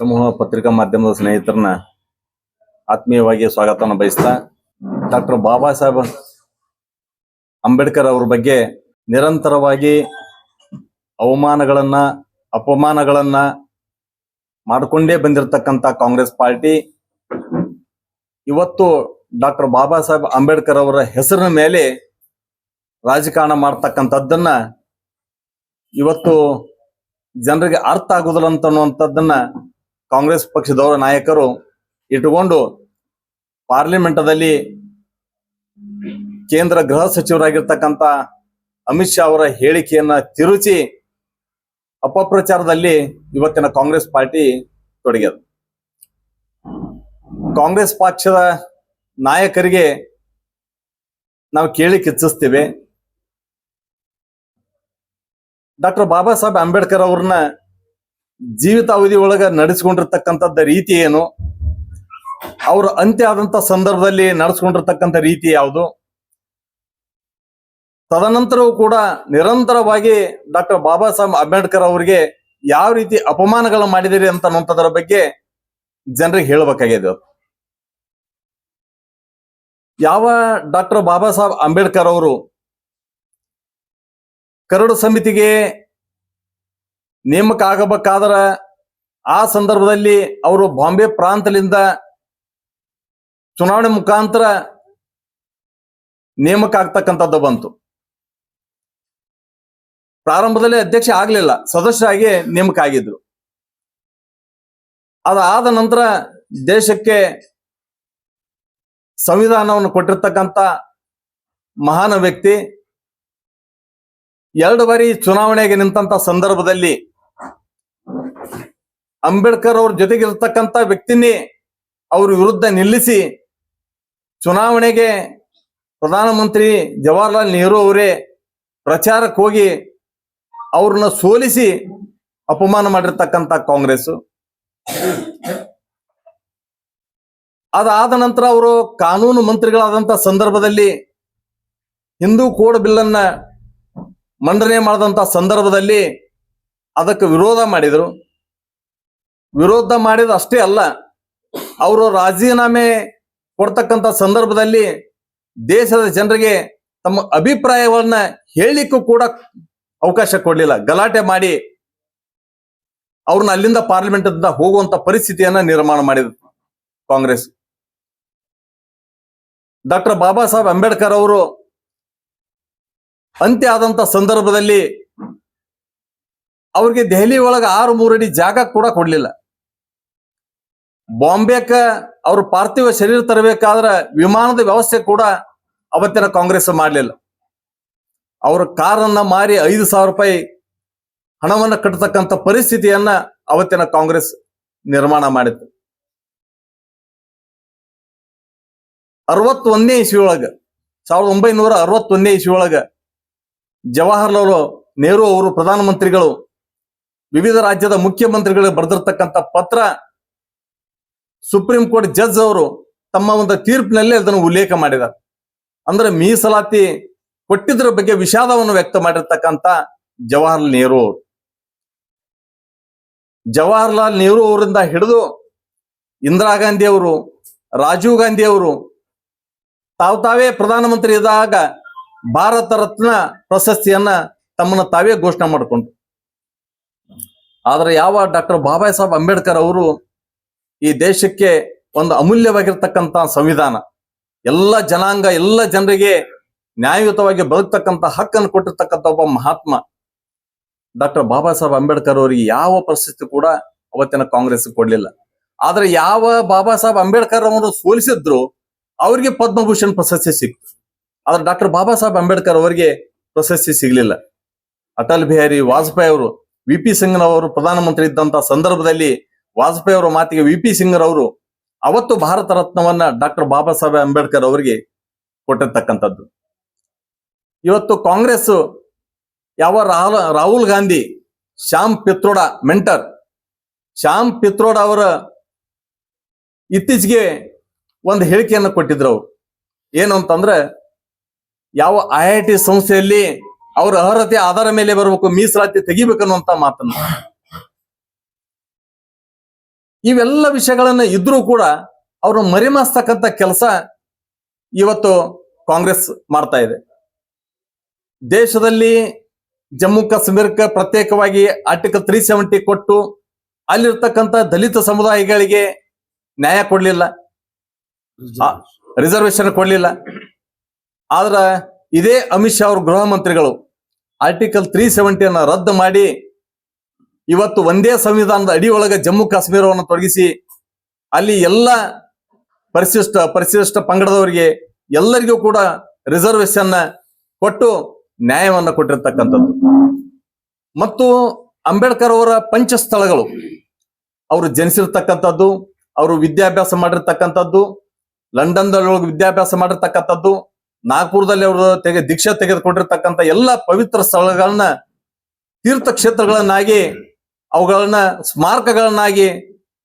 ಸಮೂಹ ಪತ್ರಿಕಾ ಮಾಧ್ಯಮದ ಸ್ನೇಹಿತರನ್ನ ಆತ್ಮೀಯವಾಗಿ ಸ್ವಾಗತವನ್ನು ಬಯಸ್ತಾ ಡಾಕ್ಟರ್ ಬಾಬಾ ಸಾಹೇಬ್ ಅಂಬೇಡ್ಕರ್ ಅವ್ರ ಬಗ್ಗೆ ನಿರಂತರವಾಗಿ ಅವಮಾನಗಳನ್ನ, ಅಪಮಾನಗಳನ್ನ ಮಾಡಿಕೊಂಡೇ ಬಂದಿರತಕ್ಕಂತ ಕಾಂಗ್ರೆಸ್ ಪಾರ್ಟಿ. ಇವತ್ತು ಡಾಕ್ಟರ್ ಬಾಬಾ ಸಾಹೇಬ್ ಅಂಬೇಡ್ಕರ್ ಅವರ ಹೆಸರಿನ ಮೇಲೆ ರಾಜಕಾರಣ ಮಾಡ್ತಕ್ಕಂಥದ್ದನ್ನ ಇವತ್ತು ಜನರಿಗೆ ಅರ್ಥ ಆಗುದಿಲ್ಲ ಅಂತ ಅನ್ನುವಂಥದ್ದನ್ನ ಕಾಂಗ್ರೆಸ್ ಪಕ್ಷದವರ ನಾಯಕರು ಇಟ್ಟುಕೊಂಡು ಪಾರ್ಲಿಮೆಂಟದಲ್ಲಿ ಕೇಂದ್ರ ಗೃಹ ಸಚಿವರಾಗಿರ್ತಕ್ಕಂಥ ಅಮಿತ್ ಶಾ ಅವರ ಹೇಳಿಕೆಯನ್ನ ತಿರುಚಿ ಅಪಪ್ರಚಾರದಲ್ಲಿ ಇವತ್ತಿನ ಕಾಂಗ್ರೆಸ್ ಪಾರ್ಟಿ ತೊಡಗ್ಯದ. ಕಾಂಗ್ರೆಸ್ ಪಕ್ಷದ ನಾಯಕರಿಗೆ ನಾವು ಕೇಳಿ ಕಿಚ್ಚಿಸ್ತೀವಿ. ಡಾಕ್ಟರ್ ಬಾಬಾ ಸಾಹೇಬ್ ಅಂಬೇಡ್ಕರ್ ಅವ್ರನ್ನ ಜೀವಿತಾವಧಿ ಒಳಗ ನಡೆಸಿಕೊಂಡಿರ್ತಕ್ಕಂಥದ್ದ ರೀತಿ ಏನು? ಅವ್ರ ಅಂತ್ಯ ಆದಂತ ಸಂದರ್ಭದಲ್ಲಿ ನಡೆಸ್ಕೊಂಡಿರ್ತಕ್ಕಂಥ ರೀತಿ ಯಾವುದು? ತದನಂತರವೂ ಕೂಡ ನಿರಂತರವಾಗಿ ಡಾಕ್ಟರ್ ಬಾಬಾ ಸಾಹೇಬ್ ಅಂಬೇಡ್ಕರ್ ಅವರಿಗೆ ಯಾವ ರೀತಿ ಅಪಮಾನಗಳು ಮಾಡಿದಿರಿ ಅಂತ ಅನ್ನುವಂಥದ್ರ ಬಗ್ಗೆ ಜನರಿಗೆ ಹೇಳಬೇಕಾಗಿದೆ ಯಾವ ಡಾಕ್ಟರ್ ಬಾಬಾ ಸಾಹೇಬ್ ಅಂಬೇಡ್ಕರ್ ಅವರು ಕರಡು ಸಮಿತಿಗೆ ನೇಮಕ ಆಗಬೇಕಾದ್ರ ಆ ಸಂದರ್ಭದಲ್ಲಿ ಅವರು ಬಾಂಬೆ ಪ್ರಾಂತದಿಂದ ಚುನಾವಣೆ ಮುಖಾಂತರ ನೇಮಕ ಆಗ್ತಕ್ಕಂಥದ್ದು ಬಂತು. ಪ್ರಾರಂಭದಲ್ಲಿ ಅಧ್ಯಕ್ಷ ಆಗ್ಲಿಲ್ಲ, ಸದಸ್ಯರಾಗಿ ನೇಮಕ ಆಗಿದ್ರು ಅದಾದ ನಂತರ ದೇಶಕ್ಕೆ ಸಂವಿಧಾನವನ್ನು ಕೊಟ್ಟಿರ್ತಕ್ಕಂಥ ಮಹಾನ್ ವ್ಯಕ್ತಿ ಎರಡು ಬಾರಿ ಚುನಾವಣೆಗೆ ನಿಂತ ಸಂದರ್ಭದಲ್ಲಿ ಅಂಬೇಡ್ಕರ್ ಅವ್ರ ಜೊತೆಗಿರ್ತಕ್ಕಂಥ ವ್ಯಕ್ತಿನೇ ಅವ್ರ ವಿರುದ್ಧ ನಿಲ್ಲಿಸಿ ಚುನಾವಣೆಗೆ ಪ್ರಧಾನಮಂತ್ರಿ ಜವಾಹರ್ಲಾಲ್ ನೆಹರು ಅವರೇ ಪ್ರಚಾರಕ್ಕೆ ಹೋಗಿ ಅವ್ರನ್ನ ಸೋಲಿಸಿ ಅಪಮಾನ ಮಾಡಿರ್ತಕ್ಕಂಥ ಕಾಂಗ್ರೆಸ್. ಅದಾದ ನಂತರ ಅವರು ಕಾನೂನು ಮಂತ್ರಿಗಳಾದಂತ ಸಂದರ್ಭದಲ್ಲಿ ಹಿಂದೂ ಕೋಡ್ ಬಿಲ್ಲನ್ನ ಮಂಡನೆ ಮಾಡಿದಂತ ಸಂದರ್ಭದಲ್ಲಿ ಅದಕ್ಕೆ ವಿರೋಧ ಮಾಡಿದರು. ವಿರೋಧ ಮಾಡಿದ ಅಷ್ಟೇ ಅಲ್ಲ, ಅವರು ರಾಜೀನಾಮೆ ಕೊಡ್ತಕ್ಕಂಥ ಸಂದರ್ಭದಲ್ಲಿ ದೇಶದ ಜನರಿಗೆ ತಮ್ಮ ಅಭಿಪ್ರಾಯವನ್ನ ಹೇಳಿಕ್ಕೂ ಕೂಡ ಅವಕಾಶ ಕೊಡಲಿಲ್ಲ. ಗಲಾಟೆ ಮಾಡಿ ಅವ್ರನ್ನ ಅಲ್ಲಿಂದ ಪಾರ್ಲಿಮೆಂಟ್ ಹೋಗುವಂತ ಪರಿಸ್ಥಿತಿಯನ್ನ ನಿರ್ಮಾಣ ಮಾಡಿದ್ರು ಕಾಂಗ್ರೆಸ್. ಡಾಕ್ಟರ್ ಬಾಬಾ ಸಾಹೇಬ್ ಅಂಬೇಡ್ಕರ್ ಅವರು ಅಂತ್ಯ ಆದಂತ ಸಂದರ್ಭದಲ್ಲಿ ಅವ್ರಿಗೆ ದೆಹಲಿ ಒಳಗ ಆರು ಮೂರಡಿ ಜಾಗ ಕೂಡ ಕೊಡ್ಲಿಲ್ಲ. ಬಾಂಬೆಕ ಅವರು ಪಾರ್ಥಿವ ಶರೀರ ತರಬೇಕಾದ್ರ ವಿಮಾನದ ವ್ಯವಸ್ಥೆ ಕೂಡ ಅವತ್ತಿನ ಕಾಂಗ್ರೆಸ್ ಮಾಡಲಿಲ್ಲ. ಅವರ ಕಾರನ್ನ ಮಾರಿ ಐದು ಸಾವಿರ ರೂಪಾಯಿ ಹಣವನ್ನು ಕಟ್ಟತಕ್ಕಂಥ ಪರಿಸ್ಥಿತಿಯನ್ನ ಅವತ್ತಿನ ಕಾಂಗ್ರೆಸ್ ನಿರ್ಮಾಣ ಮಾಡಿತ್ತು. ಅರವತ್ತೊಂದನೇ ಇಸ್ವಿಯೊಳಗ, ಸಾವಿರದ ಒಂಬೈನೂರ ಅರವತ್ತೊಂದನೇ ಇಸ್ವಿಯೊಳಗ ಜವಾಹರ್ಲಾಲ್ ನೆಹರು ಅವರು ಪ್ರಧಾನಮಂತ್ರಿಗಳು ವಿವಿಧ ರಾಜ್ಯದ ಮುಖ್ಯಮಂತ್ರಿಗಳಿಗೆ ಬರೆದಿರ್ತಕ್ಕಂಥ ಪತ್ರ ಸುಪ್ರೀಂ ಕೋರ್ಟ್ ಜಡ್ಜ್ ಅವರು ತಮ್ಮ ಒಂದು ತೀರ್ಪಿನಲ್ಲಿ ಅದನ್ನು ಉಲ್ಲೇಖ ಮಾಡಿದ್ದಾರೆ. ಅಂದ್ರೆ ಮೀಸಲಾತಿ ಕೊಟ್ಟಿದ್ರ ಬಗ್ಗೆ ವಿಷಾದವನ್ನು ವ್ಯಕ್ತ ಮಾಡಿರ್ತಕ್ಕಂಥ ಜವಾಹರ್ಲಾಲ್ ನೆಹರು ಅವರು. ಜವಾಹರ್ಲಾಲ್ ನೆಹರು ಅವರಿಂದ ಹಿಡಿದು ಇಂದಿರಾ ಗಾಂಧಿ ಅವರು, ರಾಜೀವ್ ಗಾಂಧಿ ಅವರು, ತಾವು ತಾವೇ ಪ್ರಧಾನಮಂತ್ರಿ ಇದ್ದಾಗ ಭಾರತ ರತ್ನ ಪ್ರಶಸ್ತಿಯನ್ನ ತಮ್ಮನ್ನ ತಾವೇ ಘೋಷಣೆ ಮಾಡಿಕೊಂಡ್ರು. ಆದ್ರೆ ಯಾವ ಡಾಕ್ಟರ್ ಬಾಬಾ ಸಾಹೇಬ್ ಅಂಬೇಡ್ಕರ್ ಅವರು ಈ ದೇಶಕ್ಕೆ ಒಂದು ಅಮೂಲ್ಯವಾಗಿರ್ತಕ್ಕಂಥ ಸಂವಿಧಾನ. ಎಲ್ಲ ಜನಾಂಗ, ಎಲ್ಲ ಜನರಿಗೆ ನ್ಯಾಯಯುತವಾಗಿ ಬದುಕ್ತಕ್ಕಂಥ ಹಕ್ಕನ್ನು ಕೊಟ್ಟಿರ್ತಕ್ಕಂಥ ಒಬ್ಬ ಮಹಾತ್ಮ. ಡಾಕ್ಟರ್ ಬಾಬಾ ಸಾಹೇಬ್ ಅಂಬೇಡ್ಕರ್ ಅವರಿಗೆ ಯಾವ ಪರಿಸ್ಥಿತಿ ಕೂಡ ಅವತ್ತಿನ ಕಾಂಗ್ರೆಸ್ ಕೊಡ್ಲಿಲ್ಲ. ಆದ್ರೆ ಯಾವ ಬಾಬಾ ಸಾಹೇಬ್ ಅಂಬೇಡ್ಕರ್ ಅವರು ಸೋಲಿಸಿದ್ರು, ಅವರಿಗೆ ಪದ್ಮಭೂಷಣ್ ಪ್ರಶಸ್ತಿ ಸಿಕ್ತು. ಆದ್ರೆ ಡಾಕ್ಟರ್ ಬಾಬಾ ಸಾಹೇಬ್ ಅಂಬೇಡ್ಕರ್ ಅವರಿಗೆ ಪ್ರಶಸ್ತಿ ಸಿಗ್ಲಿಲ್ಲ. ಅಟಲ್ ಬಿಹಾರಿ ವಾಜಪೇಯಿ ಅವರು, ವಿ ಪಿ ಸಿಂಗ್ನವರು ಪ್ರಧಾನಮಂತ್ರಿ ಇದ್ದಂತ ಸಂದರ್ಭದಲ್ಲಿ ವಾಜಪೇಯಿ ಅವರ ಮಾತಿಗೆ ವಿ ಪಿ ಸಿಂಗ್ರವರು ಅವತ್ತು ಭಾರತ ರತ್ನವನ್ನ ಡಾಕ್ಟರ್ ಬಾಬಾ ಸಾಹೇಬ್ ಅಂಬೇಡ್ಕರ್ ಅವರಿಗೆ ಕೊಟ್ಟಿರ್ತಕ್ಕಂಥದ್ದು. ಇವತ್ತು ಕಾಂಗ್ರೆಸ್ ಯಾವ ರಾಹುಲ್ ರಾಹುಲ್ ಗಾಂಧಿ, ಶ್ಯಾಮ್ ಪಿತ್ರೋಡ ಮೆಂಟರ್, ಶ್ಯಾಮ್ ಪಿತ್ರೋಡ ಅವರ ಇತ್ತೀಚೆಗೆ ಒಂದು ಹೇಳಿಕೆಯನ್ನು ಕೊಟ್ಟಿದ್ರು ಅವರು. ಏನು ಅಂತಂದ್ರೆ, ಯಾವ ಐ ಐ ಟಿ ಸಂಸ್ಥೆಯಲ್ಲಿ ಅವರ ಅರ್ಹತೆ, ಆಧಾರ ಮೇಲೆ ಬರಬೇಕು, ಮೀಸಲಾತಿ ತೆಗಿಬೇಕನ್ನುವಂತ ಮಾತನ್ನ. ಇವೆಲ್ಲ ವಿಷಯಗಳನ್ನ ಇದ್ರೂ ಕೂಡ ಅವರು ಮರಿಮಾಸ್ತಕ್ಕಂಥ ಕೆಲಸ ಇವತ್ತು ಕಾಂಗ್ರೆಸ್ ಮಾಡ್ತಾ ಇದೆ. ದೇಶದಲ್ಲಿ ಜಮ್ಮು ಕಾಶ್ಮೀರಕ್ಕೆ ಪ್ರತ್ಯೇಕವಾಗಿ ಆರ್ಟಿಕಲ್ ತ್ರೀ ಸೆವೆಂಟಿ ಕೊಟ್ಟು ಅಲ್ಲಿರ್ತಕ್ಕಂಥ ದಲಿತ ಸಮುದಾಯಗಳಿಗೆ ನ್ಯಾಯ ಕೊಡ್ಲಿಲ್ಲ. ರಿಸರ್ವೇಶನ್ ಕೊಡ್ಲಿಲ್ಲ. ಆದ್ರ ಇದೇ ಅಮಿತ್ ಶಾ ಅವ್ರ ಗೃಹ ಮಂತ್ರಿಗಳು ಆರ್ಟಿಕಲ್ ತ್ರೀ ಸೆವೆಂಟಿಯನ್ನ ರದ್ದು ಮಾಡಿ ಇವತ್ತು ಒಂದೇ ಸಂವಿಧಾನದ ಅಡಿಯೊಳಗೆ ಜಮ್ಮು ಕಾಶ್ಮೀರವನ್ನು ತೊಡಗಿಸಿ ಅಲ್ಲಿ ಎಲ್ಲ ಪರಿಶಿಷ್ಟ ಪರಿಶಿಷ್ಟ ಪಂಗಡದವರಿಗೆ ಎಲ್ಲರಿಗೂ ಕೂಡ ರಿಸರ್ವೇಶನ್ ಕೊಟ್ಟು ನ್ಯಾಯವನ್ನು ಕೊಟ್ಟಿರ್ತಕ್ಕಂಥದ್ದು. ಮತ್ತು ಅಂಬೇಡ್ಕರ್ ಅವರ ಪಂಚಸ್ಥಳಗಳು, ಅವರು ಜನಿಸಿರ್ತಕ್ಕಂಥದ್ದು, ಅವರು ವಿದ್ಯಾಭ್ಯಾಸ ಮಾಡಿರ್ತಕ್ಕಂಥದ್ದು ಲಂಡನ್ದೊಳಗೆ ವಿದ್ಯಾಭ್ಯಾಸ ಮಾಡಿರ್ತಕ್ಕಂಥದ್ದು, ನಾಗ್ಪುರದಲ್ಲಿ ಅವರು ತೆಗೆ, ದೀಕ್ಷೆ ತೆಗೆದುಕೊಂಡಿರ್ತಕ್ಕಂಥ ಎಲ್ಲ ಪವಿತ್ರ ಸ್ಥಳಗಳನ್ನ ತೀರ್ಥಕ್ಷೇತ್ರಗಳನ್ನಾಗಿ ಅವುಗಳನ್ನ ಸ್ಮಾರಕಗಳನ್ನಾಗಿ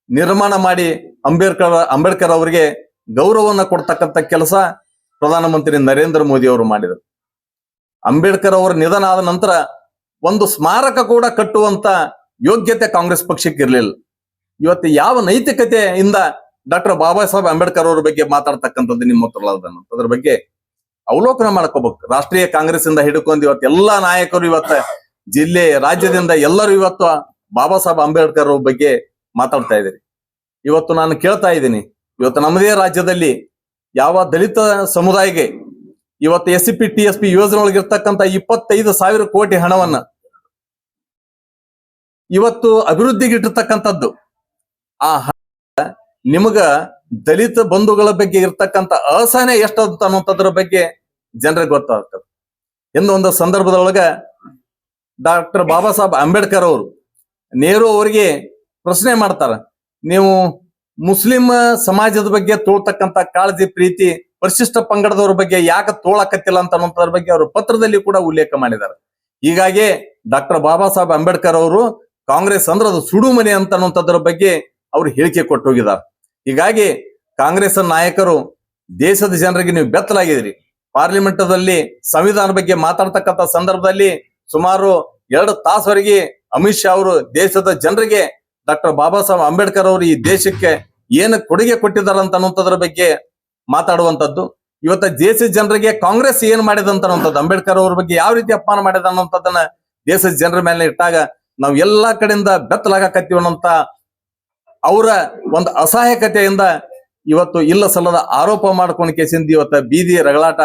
ನಿರ್ಮಾಣ ಮಾಡಿ ಅಂಬೇಡ್ಕರ್ ಅಂಬೇಡ್ಕರ್ ಅವರಿಗೆ ಗೌರವವನ್ನು ಕೊಡ್ತಕ್ಕಂಥ ಕೆಲಸ ಪ್ರಧಾನಮಂತ್ರಿ ನರೇಂದ್ರ ಮೋದಿ ಅವರು ಮಾಡಿದರು. ಅಂಬೇಡ್ಕರ್ ಅವರ ನಿಧನ ಆದ ನಂತರ ಒಂದು ಸ್ಮಾರಕ ಕೂಡ ಕಟ್ಟುವಂತ ಯೋಗ್ಯತೆ ಕಾಂಗ್ರೆಸ್ ಪಕ್ಷಕ್ಕೆ ಇರಲಿಲ್ಲ. ಇವತ್ತು ಯಾವ ನೈತಿಕತೆಯಿಂದ ಡಾಕ್ಟರ್ ಬಾಬಾ ಸಾಹೇಬ್ ಅಂಬೇಡ್ಕರ್ ಅವರ ಬಗ್ಗೆ ಮಾತಾಡ್ತಕ್ಕಂಥದ್ದು ನಿಮ್ಮ ಹತ್ರ ಅದ್ರ ಬಗ್ಗೆ ಅವಲೋಕನ ಮಾಡ್ಕೋಬೇಕು. ರಾಷ್ಟ್ರೀಯ ಕಾಂಗ್ರೆಸ್ ಇಂದ ಹಿಡ್ಕೊಂಡು ಇವತ್ತು ಎಲ್ಲಾ ನಾಯಕರು ಇವತ್ತ ಜಿಲ್ಲೆ, ರಾಜ್ಯದಿಂದ ಎಲ್ಲರೂ ಇವತ್ತು ಬಾಬಾ ಸಾಹೇಬ್ ಅಂಬೇಡ್ಕರ್ ಬಗ್ಗೆ ಮಾತಾಡ್ತಾ ಇದ್ದೀರಿ. ಇವತ್ತು ನಾನು ಕೇಳ್ತಾ ಇದ್ದೀನಿ, ಇವತ್ತು ನಮ್ಮದೇ ರಾಜ್ಯದಲ್ಲಿ ಯಾವ ದಲಿತ ಸಮುದಾಯಕ್ಕೆ ಇವತ್ತು S C P T S P ಯೋಜನೆ ಇಪ್ಪತ್ತೈದು ಸಾವಿರ ಕೋಟಿ ಹಣವನ್ನ ಇವತ್ತು ಅಭಿವೃದ್ಧಿಗೆ ಇಟ್ಟಿರ್ತಕ್ಕಂಥದ್ದು, ಆ ಹಣ ನಿಮಗ ದಲಿತ ಬಂಧುಗಳ ಬಗ್ಗೆ ಇರ್ತಕ್ಕಂಥ ಅಸಹನೆ ಎಷ್ಟು ಅಂತ ಅನ್ನೋಂಥದ್ರ ಬಗ್ಗೆ ಜನರಿಗೆ ಗೊತ್ತಾಗ್ತದೆ. ಎಂದು ಒಂದು ಸಂದರ್ಭದೊಳಗ ಡಾಕ್ಟರ್ ಬಾಬಾ ಸಾಹೇಬ್ ಅಂಬೇಡ್ಕರ್ ಅವರು ನೆಹರು ಅವರಿಗೆ ಪ್ರಶ್ನೆ ಮಾಡ್ತಾರ. ನೀವು ಮುಸ್ಲಿಂ ಸಮಾಜದ ಬಗ್ಗೆ ತೋಳ್ತಕ್ಕಂತ ಕಾಳಜಿ, ಪ್ರೀತಿ, ಪರಿಶಿಷ್ಟ ಪಂಗಡದವ್ರ ಬಗ್ಗೆ ಯಾಕೆ ತೋಳಕತ್ತಿಲ್ಲ ಅಂತ ಅನ್ನೋದ್ರ ಬಗ್ಗೆ ಅವರು ಪತ್ರದಲ್ಲಿ ಕೂಡ ಉಲ್ಲೇಖ ಮಾಡಿದ್ದಾರೆ. ಹೀಗಾಗಿ ಡಾಕ್ಟರ್ ಬಾಬಾ ಸಾಹೇಬ್ ಅಂಬೇಡ್ಕರ್ ಅವರು ಕಾಂಗ್ರೆಸ್ ಅಂದ್ರೆ ಅದು ಸುಡು ಮನೆ ಅಂತ ಅನ್ನೋದ್ರ ಬಗ್ಗೆ ಅವ್ರು ಹೇಳಿಕೆ ಕೊಟ್ಟು ಹೋಗಿದ್ದಾರೆ ಹೀಗಾಗಿ ಕಾಂಗ್ರೆಸ್ ನಾಯಕರು ದೇಶದ ಜನರಿಗೆ ನೀವು ಬೆತ್ತಲಾಗಿದ್ರಿ ಪಾರ್ಲಿಮೆಂಟದಲ್ಲಿ ಸಂವಿಧಾನ ಬಗ್ಗೆ ಮಾತಾಡ್ತಕ್ಕಂಥ ಸಂದರ್ಭದಲ್ಲಿ ಸುಮಾರು ಎರಡು ತಾಸವರೆಗೆ ಅಮಿತ್ ಶಾ ಅವರು ದೇಶದ ಜನರಿಗೆ ಡಾಕ್ಟರ್ ಬಾಬಾ ಸಾಹೇಬ್ ಅಂಬೇಡ್ಕರ್ ಅವರು ಈ ದೇಶಕ್ಕೆ ಏನು ಕೊಡುಗೆ ಕೊಟ್ಟಿದ್ದಾರೆ ಅಂತ ಬಗ್ಗೆ ಮಾತಾಡುವಂತದ್ದು ಇವತ್ತ ದೇಶದ ಜನರಿಗೆ ಕಾಂಗ್ರೆಸ್ ಏನ್ ಮಾಡಿದ ಅಂತ ಅನ್ನೋಂಥದ್ದು ಅಂಬೇಡ್ಕರ್ ಅವ್ರ ಬಗ್ಗೆ ಯಾವ ರೀತಿ ಅಪಮಾನ ಮಾಡಿದ ಅನ್ನೋಂಥದ್ದನ್ನ ದೇಶದ ಜನರ ಮೇಲೆ ಇಟ್ಟಾಗ ನಾವು ಎಲ್ಲಾ ಕಡೆಯಿಂದ ಬೆತ್ತಲಾಗಕತ್ತೀವಿ ಅನ್ನೋಂತ ಅವರ ಒಂದು ಅಸಹಾಯಕತೆಯಿಂದ ಇವತ್ತು ಇಲ್ಲ ಸಲ್ಲದ ಆರೋಪ ಮಾಡ್ಕೊಂಡು ಕೇಸಿಂದ ಇವತ್ತ ಬೀದಿ ರಗಳಾಟ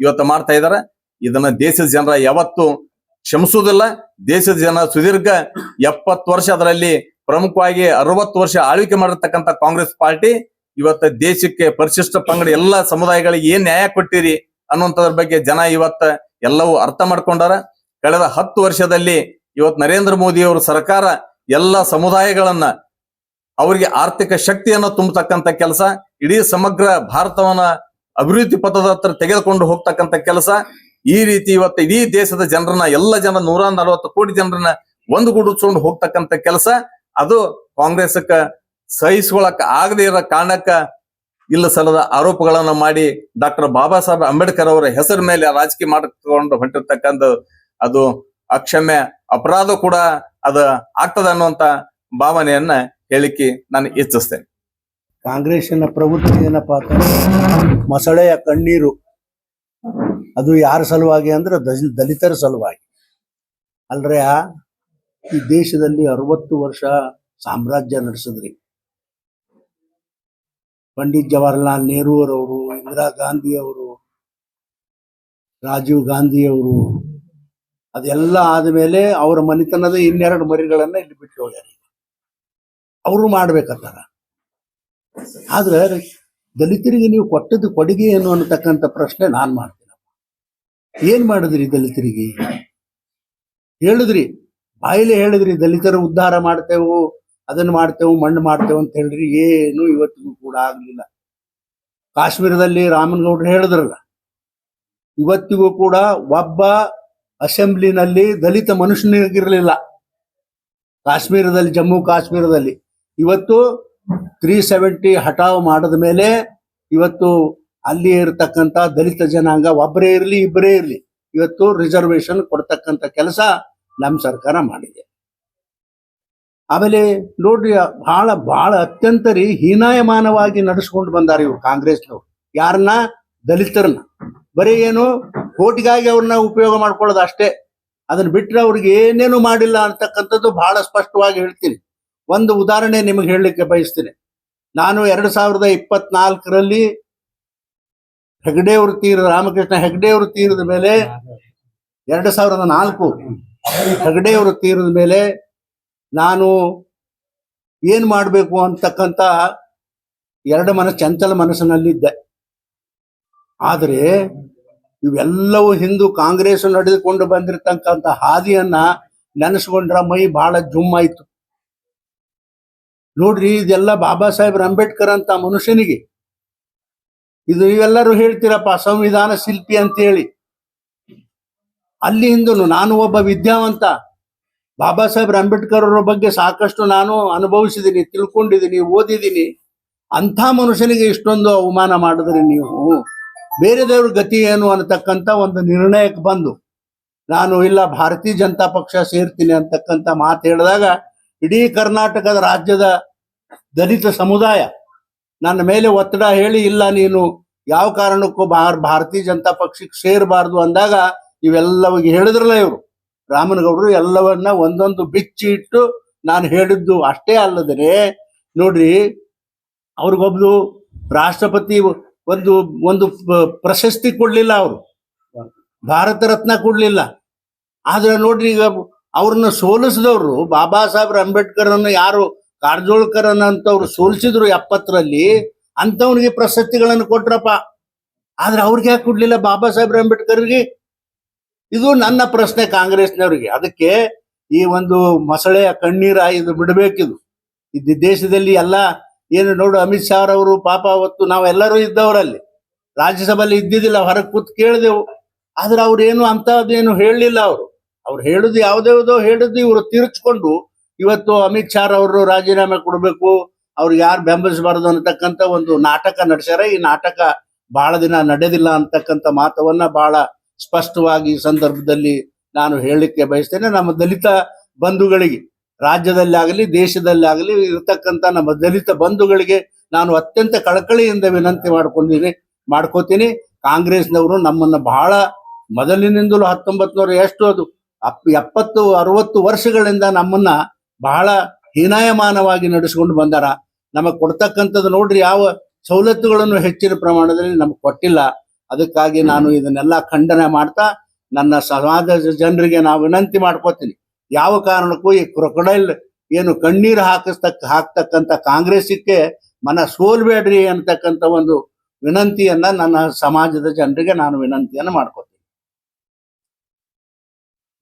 ಇವತ್ತು ಮಾಡ್ತಾ ಇದಾರೆ. ಇದನ್ನ ದೇಶದ ಜನರ ಯಾವತ್ತು ಕ್ಷಮಿಸುವುದಿಲ್ಲ. ದೇಶದ ಜನ ಸುದೀರ್ಘ ಎಪ್ಪತ್ತು ವರ್ಷ ಅದರಲ್ಲಿ ಪ್ರಮುಖವಾಗಿ ಅರವತ್ತು ವರ್ಷ ಆಳ್ವಿಕೆ ಮಾಡಿರ್ತಕ್ಕಂಥ ಕಾಂಗ್ರೆಸ್ ಪಾರ್ಟಿ. ಇವತ್ತ ದೇಶಕ್ಕೆ ಪರಿಶಿಷ್ಟ ಪಂಗಡ ಎಲ್ಲ ಸಮುದಾಯಗಳಿಗೆ ಏನ್ ನ್ಯಾಯ ಕೊಟ್ಟಿರಿ ಅನ್ನುವಂಥದ್ರ ಬಗ್ಗೆ ಜನ ಇವತ್ತ ಎಲ್ಲವೂ ಅರ್ಥ ಮಾಡ್ಕೊಂಡಾರ. ಕಳೆದ ಹತ್ತು ವರ್ಷದಲ್ಲಿ ಇವತ್ತು ನರೇಂದ್ರ ಮೋದಿ ಅವರ ಸರ್ಕಾರ ಎಲ್ಲ ಸಮುದಾಯಗಳನ್ನ ಅವರಿಗೆ ಆರ್ಥಿಕ ಶಕ್ತಿಯನ್ನು ತುಂಬತಕ್ಕಂತ ಕೆಲಸ, ಇಡೀ ಸಮಗ್ರ ಭಾರತವನ್ನ ಅಭಿವೃದ್ಧಿ ಪಥದ ಹತ್ರ ತೆಗೆದುಕೊಂಡು ಹೋಗ್ತಕ್ಕಂಥ ಕೆಲಸ. ಈ ರೀತಿ ಇವತ್ತು ಇಡೀ ದೇಶದ ಜನರನ್ನ, ಎಲ್ಲ ಜನ ನೂರ ನಲವತ್ತು ಕೋಟಿ ಜನರನ್ನ ಒಂದುಗೂಡಿಸ್ಕೊಂಡು ಹೋಗ್ತಕ್ಕಂತ ಕೆಲಸ, ಅದು ಕಾಂಗ್ರೆಸ್ಕ ಸಹಿಸ್ಕೊಳಕ್ ಆಗದೇ ಇರೋ ಕಾರಣಕ್ಕ ಇಲ್ಲ ಸಲದ ಆರೋಪಗಳನ್ನ ಮಾಡಿ ಡಾಕ್ಟರ್ ಬಾಬಾ ಸಾಹೇಬ್ ಅಂಬೇಡ್ಕರ್ ಅವರ ಹೆಸರ ಮೇಲೆ ರಾಜಕೀಯ ಮಾಡಿಕೊಂಡು ಹೊಂಟಿರ್ತಕ್ಕಂಥ ಅದು ಅಕ್ಷಮ್ಯ ಅಪರಾಧ ಕೂಡ ಅದು ಆಗ್ತದ ಅನ್ನುವಂತ ಭಾವನೆಯನ್ನ ಹೇಳಿಕೆ ನಾನು ಇಚ್ಛಿಸ್ತೇನೆ ಕಾಂಗ್ರೆಸ್ ಪ್ರವೃತ್ತಿ ಏನಪ್ಪಾ ಮೊಸಳೆಯ ಕಣ್ಣೀರು. ಅದು ಯಾರ ಸಲುವಾಗಿ ಅಂದ್ರೆ ದಲಿ- ದಲಿತರ ಸಲುವಾಗಿ. ಅಲ್ರ ಈ ದೇಶದಲ್ಲಿ ಅರವತ್ತು ವರ್ಷ ಸಾಮ್ರಾಜ್ಯ ನಡೆಸಿದ್ರಿ. ಪಂಡಿತ್ ಜವಾಹರ್ಲಾಲ್ ನೆಹರು ಅವರು ಇಂದಿರಾ ಗಾಂಧಿ ಅವರು ರಾಜೀವ್ ಗಾಂಧಿ ಅವರು ಅದೆಲ್ಲ ಆದಮೇಲೆ ಅವರ ಮನೆತನದ ಇನ್ನೆರಡು ಮರಿಗಳನ್ನ ಇಲ್ಲಿ ಬಿಟ್ಟು ಹೋಗ್ಯಾರ ಅವರು ಮಾಡ್ಬೇಕತ್ತಾರ. ಆದ್ರೆ ದಲಿತರಿಗೆ ನೀವು ಕೊಟ್ಟದ್ದು ಕೊಡುಗೆ ಏನು ಅನ್ನತಕ್ಕಂಥ ಪ್ರಶ್ನೆ ನಾನು ಮಾಡ್ತೀನಪ್ಪ ಏನ್ ಮಾಡಿದ್ರಿ ದಲಿತರಿಗೆ? ಹೇಳಿದ್ರಿ. ಬಾಯಿಲೆ ಹೇಳಿದ್ರಿ, ದಲಿತರು ಉದ್ಧಾರ ಮಾಡ್ತೇವು, ಅದನ್ನ ಮಾಡ್ತೇವು, ಮಣ್ಣು ಮಾಡ್ತೇವೆ ಅಂತ ಹೇಳ್ರಿ ಏನು ಇವತ್ತಿಗೂ ಕೂಡ ಆಗ್ಲಿಲ್ಲ. ಕಾಶ್ಮೀರದಲ್ಲಿ ರಾಮನಗೌಡ್ರು ಹೇಳಿದ್ರಲ್ಲ, ಇವತ್ತಿಗೂ ಕೂಡ ಒಬ್ಬ ಅಸೆಂಬ್ಲಿನಲ್ಲಿ ದಲಿತ ಮನುಷ್ಯನಿಗಿರಲಿಲ್ಲ. ಕಾಶ್ಮೀರದಲ್ಲಿ, ಜಮ್ಮು ಕಾಶ್ಮೀರದಲ್ಲಿ. ಇವತ್ತು ತ್ರೀ ಸೆವೆಂಟಿ ಹಠಾವ್ ಮಾಡಿದ ಮೇಲೆ ಇವತ್ತು ಅಲ್ಲಿ ಇರತಕ್ಕಂತ ದಲಿತ ಜನಾಂಗ ಒಬ್ಬರೇ ಇರಲಿ ಇಬ್ಬರೇ ಇರಲಿ. ಇವತ್ತು ರಿಸರ್ವೇಶನ್ ಕೊಡ್ತಕ್ಕಂತ ಕೆಲಸ ನಮ್ಮ ಸರ್ಕಾರ ಮಾಡಿದೆ. ಆಮೇಲೆ ನೋಡ್ರಿ ಬಹಳ ಬಹಳ ಅತ್ಯಂತ ರೀ ಹೀನಾಯಮಾನವಾಗಿ ನಡೆಸ್ಕೊಂಡು ಬಂದಾರ ಇವ್ರು ಕಾಂಗ್ರೆಸ್ನವ್ರು. ಯಾರನ್ನ? ದಲಿತರನ್ನ. ಬರೀ ಏನು ಕೋಟಿಗಾಗಿ ಅವ್ರನ್ನ ಉಪಯೋಗ ಮಾಡ್ಕೊಳ್ಳೋದು ಅಷ್ಟೇ. ಅದನ್ನ ಬಿಟ್ರೆ ಅವ್ರಿಗೆ ಏನೇನು ಮಾಡಿಲ್ಲ ಅಂತಕ್ಕಂಥದ್ದು ಬಹಳ ಸ್ಪಷ್ಟವಾಗಿ ಹೇಳ್ತೀನಿ. ಒಂದು ಉದಾಹರಣೆ ನಿಮಗೆ ಹೇಳಲಿಕ್ಕೆ ಬಯಸ್ತೀನಿ. ನಾನು ಎರಡು ಸಾವಿರದ ಇಪ್ಪತ್ನಾಲ್ಕರಲ್ಲಿ ಹೆಗ್ಡೆಯವರು ತೀರದ, ರಾಮಕೃಷ್ಣ ಹೆಗ್ಡೆಯವರು ತೀರದ ಮೇಲೆ ಎರಡು ಸಾವಿರದ ನಾಲ್ಕು. ಹೆಗ್ಡೆಯವರು ತೀರದ ಮೇಲೆ ನಾನು ಏನ್ ಮಾಡಬೇಕು ಅಂತಕ್ಕಂಥ ಎರಡು ಮನಸ್ಸು ಚಂಚಲ ಮನಸ್ಸಿನಲ್ಲಿದ್ದೆ. ಆದರೆ ಇವೆಲ್ಲವೂ ಹಿಂದೂ ಕಾಂಗ್ರೆಸ್ ನಡೆದುಕೊಂಡು ಬಂದಿರತಕ್ಕಂಥ ಹಾದಿಯನ್ನ ನೆನೆಸ್ಕೊಂಡ್ರ ಮೈ ಬಹಳ ಜುಮ್ಮಾಯ್ತು ನೋಡ್ರಿ, ಇದೆಲ್ಲ ಬಾಬಾ ಸಾಹೇಬ್ ಅಂಬೇಡ್ಕರ್ ಅಂತ ಮನುಷ್ಯನಿಗೆ ಇದು ಇವೆಲ್ಲರೂ ಹೇಳ್ತೀರಪ್ಪ, ಸಂವಿಧಾನ ಶಿಲ್ಪಿ ಅಂತ ಹೇಳಿ ಅಲ್ಲಿ ನಾನು ಒಬ್ಬ ವಿದ್ಯಾವಂತ. ಬಾಬಾ ಸಾಹೇಬ್ ಅಂಬೇಡ್ಕರ್ ಅವರ ಬಗ್ಗೆ ಸಾಕಷ್ಟು ನಾನು ಅನುಭವಿಸಿದ್ದೀನಿ ತಿಳ್ಕೊಂಡಿದ್ದೀನಿ ಓದಿದ್ದೀನಿ ಅಂಥ ಮನುಷ್ಯನಿಗೆ ಇಷ್ಟೊಂದು ಅವಮಾನ ಮಾಡಿದ್ರೆ ನೀವು. ಬೇರೆ ದೇವ್ರ ಗತಿ ಏನು ಅನ್ನತಕ್ಕಂಥ ಒಂದು ನಿರ್ಣಯಕ್ಕೆ ಬಂದು, ನಾನು ಇಲ್ಲ, ಭಾರತೀಯ ಜನತಾ ಪಕ್ಷ ಸೇರ್ತೀನಿ ಅಂತಕ್ಕಂಥ ಮಾತು ಹೇಳಿದಾಗ, ಇಡೀ ಕರ್ನಾಟಕದ ರಾಜ್ಯದ ದಲಿತ ಸಮುದಾಯ ನನ್ನ ಮೇಲೆ ಒತ್ತಡ ಹೇಳಿ, ಇಲ್ಲ ನೀನು ಯಾವ ಕಾರಣಕ್ಕೂ ಭಾರ, ಭಾರತೀಯ ಜನತಾ ಪಕ್ಷಕ್ಕೆ ಸೇರಬಾರ್ದು ಅಂದಾಗ ಇವೆಲ್ಲವಾಗಿ ಹೇಳಿದ್ರಲ್ಲ ಇವರು. ರಾಮನಗೌಡರು ಎಲ್ಲವನ್ನ ಒಂದೊಂದು ಬಿಚ್ಚಿ ಇಟ್ಟು ನಾನು ಹೇಳಿದ್ದು ಅಷ್ಟೇ ಅಲ್ಲದೆ ನೋಡ್ರಿ, ಅವ್ರಿಗೊಬ್ರು ರಾಷ್ಟ್ರಪತಿ ಒಂದು ಒಂದು ಪ್ರಶಸ್ತಿ ಕೊಡ್ಲಿಲ್ಲ ಅವರು. ಭಾರತ ರತ್ನ ಕೊಡ್ಲಿಲ್ಲ. ಆದ್ರೆ ನೋಡ್ರಿ ಈಗ ಅವ್ರನ್ನ ಸೋಲಿಸಿದವರು ಬಾಬಾ ಸಾಹೇಬ್ರ ಅಂಬೇಡ್ಕರ್ ಅನ್ನು ಯಾರು ಕಾರಜೋಳ್ಕರ್ ಅಂತವ್ರು ಸೋಲಿಸಿದ್ರು ಎಪ್ಪತ್ತರಲ್ಲಿ ಅಂತವನಿಗೆ ಪ್ರಶಸ್ತಿಗಳನ್ನು ಕೊಟ್ರಪ್ಪ. ಆದ್ರೆ ಅವ್ರಿಗೆ ಯಾಕೆ ಕೊಡ್ಲಿಲ್ಲ ಬಾಬಾ ಸಾಹೇಬ್ ಅಂಬೇಡ್ಕರ್ಗೆ ಇದು ನನ್ನ ಪ್ರಶ್ನೆ ಕಾಂಗ್ರೆಸ್ನವ್ರಿಗೆ. ಅದಕ್ಕೆ ಈ ಒಂದು ಮೊಸಳೆಯ ಕಣ್ಣೀರ ಇದು ಬಿಡಬೇಕಿದು. ಇದು ದೇಶದಲ್ಲಿ ಎಲ್ಲ ಏನು ನೋಡು ಅಮಿತ್ ಶಾ ಅವರು ಪಾಪ ಅವತ್ತು ನಾವೆಲ್ಲರೂ ಇದ್ದವರಲ್ಲಿ. ರಾಜ್ಯಸಭೆಯಲ್ಲಿ ಇದ್ದಿದ್ದಿಲ್ಲ, ಹೊರಗೆ ಕೂತ್ ಕೇಳಿದೆವು. ಆದ್ರೆ ಅವ್ರೇನು ಅಂತದೇನು ಹೇಳಲಿಲ್ಲ ಅವರು. ಅವ್ರು ಹೇಳುದು ಯಾವ್ದ್ಯಾವ್ದೋ ಹೇಳುದು ಇವರು ತೀರ್ಚ್ಕೊಂಡು ಇವತ್ತು ಅಮಿತ್ ಶಾ ಅವರು ರಾಜೀನಾಮೆ ಕೊಡಬೇಕು ಅವ್ರಿಗೆ ಯಾರು ಬೆಂಬಲಿಸಬಾರದು ಅನ್ನತಕ್ಕಂತ ಒಂದು ನಾಟಕ ನಡೆಸ್ಯಾರ. ಈ ನಾಟಕ ಬಹಳ ದಿನ ನಡೆದಿಲ್ಲ ಅಂತಕ್ಕಂಥ ಮಾತವನ್ನ ಬಹಳ ಸ್ಪಷ್ಟವಾಗಿ ಈ ಸಂದರ್ಭದಲ್ಲಿ ನಾನು ಹೇಳಲಿಕ್ಕೆ ಬಯಸ್ತೇನೆ. ನಮ್ಮ ದಲಿತ ಬಂಧುಗಳಿಗೆ ರಾಜ್ಯದಲ್ಲಿ ಆಗಲಿ ದೇಶದಲ್ಲಿ ಆಗಲಿ ಇರತಕ್ಕಂತ ನಮ್ಮ ದಲಿತ ಬಂಧುಗಳಿಗೆ ನಾನು ಅತ್ಯಂತ ಕಳಕಳಿಯಿಂದ ವಿನಂತಿ ಮಾಡ್ಕೊಂಡಿನಿ, ಮಾಡ್ಕೋತೀನಿ. ಕಾಂಗ್ರೆಸ್ನವರು ನಮ್ಮನ್ನ ಬಹಳ ಮೊದಲಿನಿಂದಲೂ ಹತ್ತೊಂಬತ್ ನೂರ ಎಷ್ಟು ಅದು ಅಪ್ ಎಪ್ಪತ್ತು, ಅರವತ್ತು ವರ್ಷಗಳಿಂದ ನಮ್ಮನ್ನ ಬಹಳ ಹೀನಾಯಮಾನವಾಗಿ ನಡೆಸಿಕೊಂಡು ಬಂದಾರ. ನಮಗೆ ಕೊಡ್ತಕ್ಕಂಥದ್ದು ನೋಡ್ರಿ ಯಾವ ಸವಲತ್ತುಗಳನ್ನು ಹೆಚ್ಚಿನ ಪ್ರಮಾಣದಲ್ಲಿ ನಮ್ಗೆ ಕೊಟ್ಟಿಲ್ಲ. ಅದಕ್ಕಾಗಿ ನಾನು ಇದನ್ನೆಲ್ಲ ಖಂಡನೆ ಮಾಡ್ತಾ ನನ್ನ ಸಮಾಜದ ಜನರಿಗೆ ನಾವು ವಿನಂತಿ ಮಾಡ್ಕೋತೀನಿ. ಯಾವ ಕಾರಣಕ್ಕೂ ಈ ಕ್ರೊಕೊಡೈಲ್ ಏನು ಕಣ್ಣೀರು ಹಾಕಿಸ್ತಕ್ಕ ಹಾಕ್ತಕ್ಕಂಥ ಕಾಂಗ್ರೆಸ್ಸಿಗೆ ಮನ ಸೋಲ್ಬೇಡ್ರಿ ಅಂತಕ್ಕಂಥ ಒಂದು ವಿನಂತಿಯನ್ನ ನನ್ನ ಸಮಾಜದ ಜನರಿಗೆ ನಾನು ವಿನಂತಿಯನ್ನ ಮಾಡ್ಕೋತೀನಿ.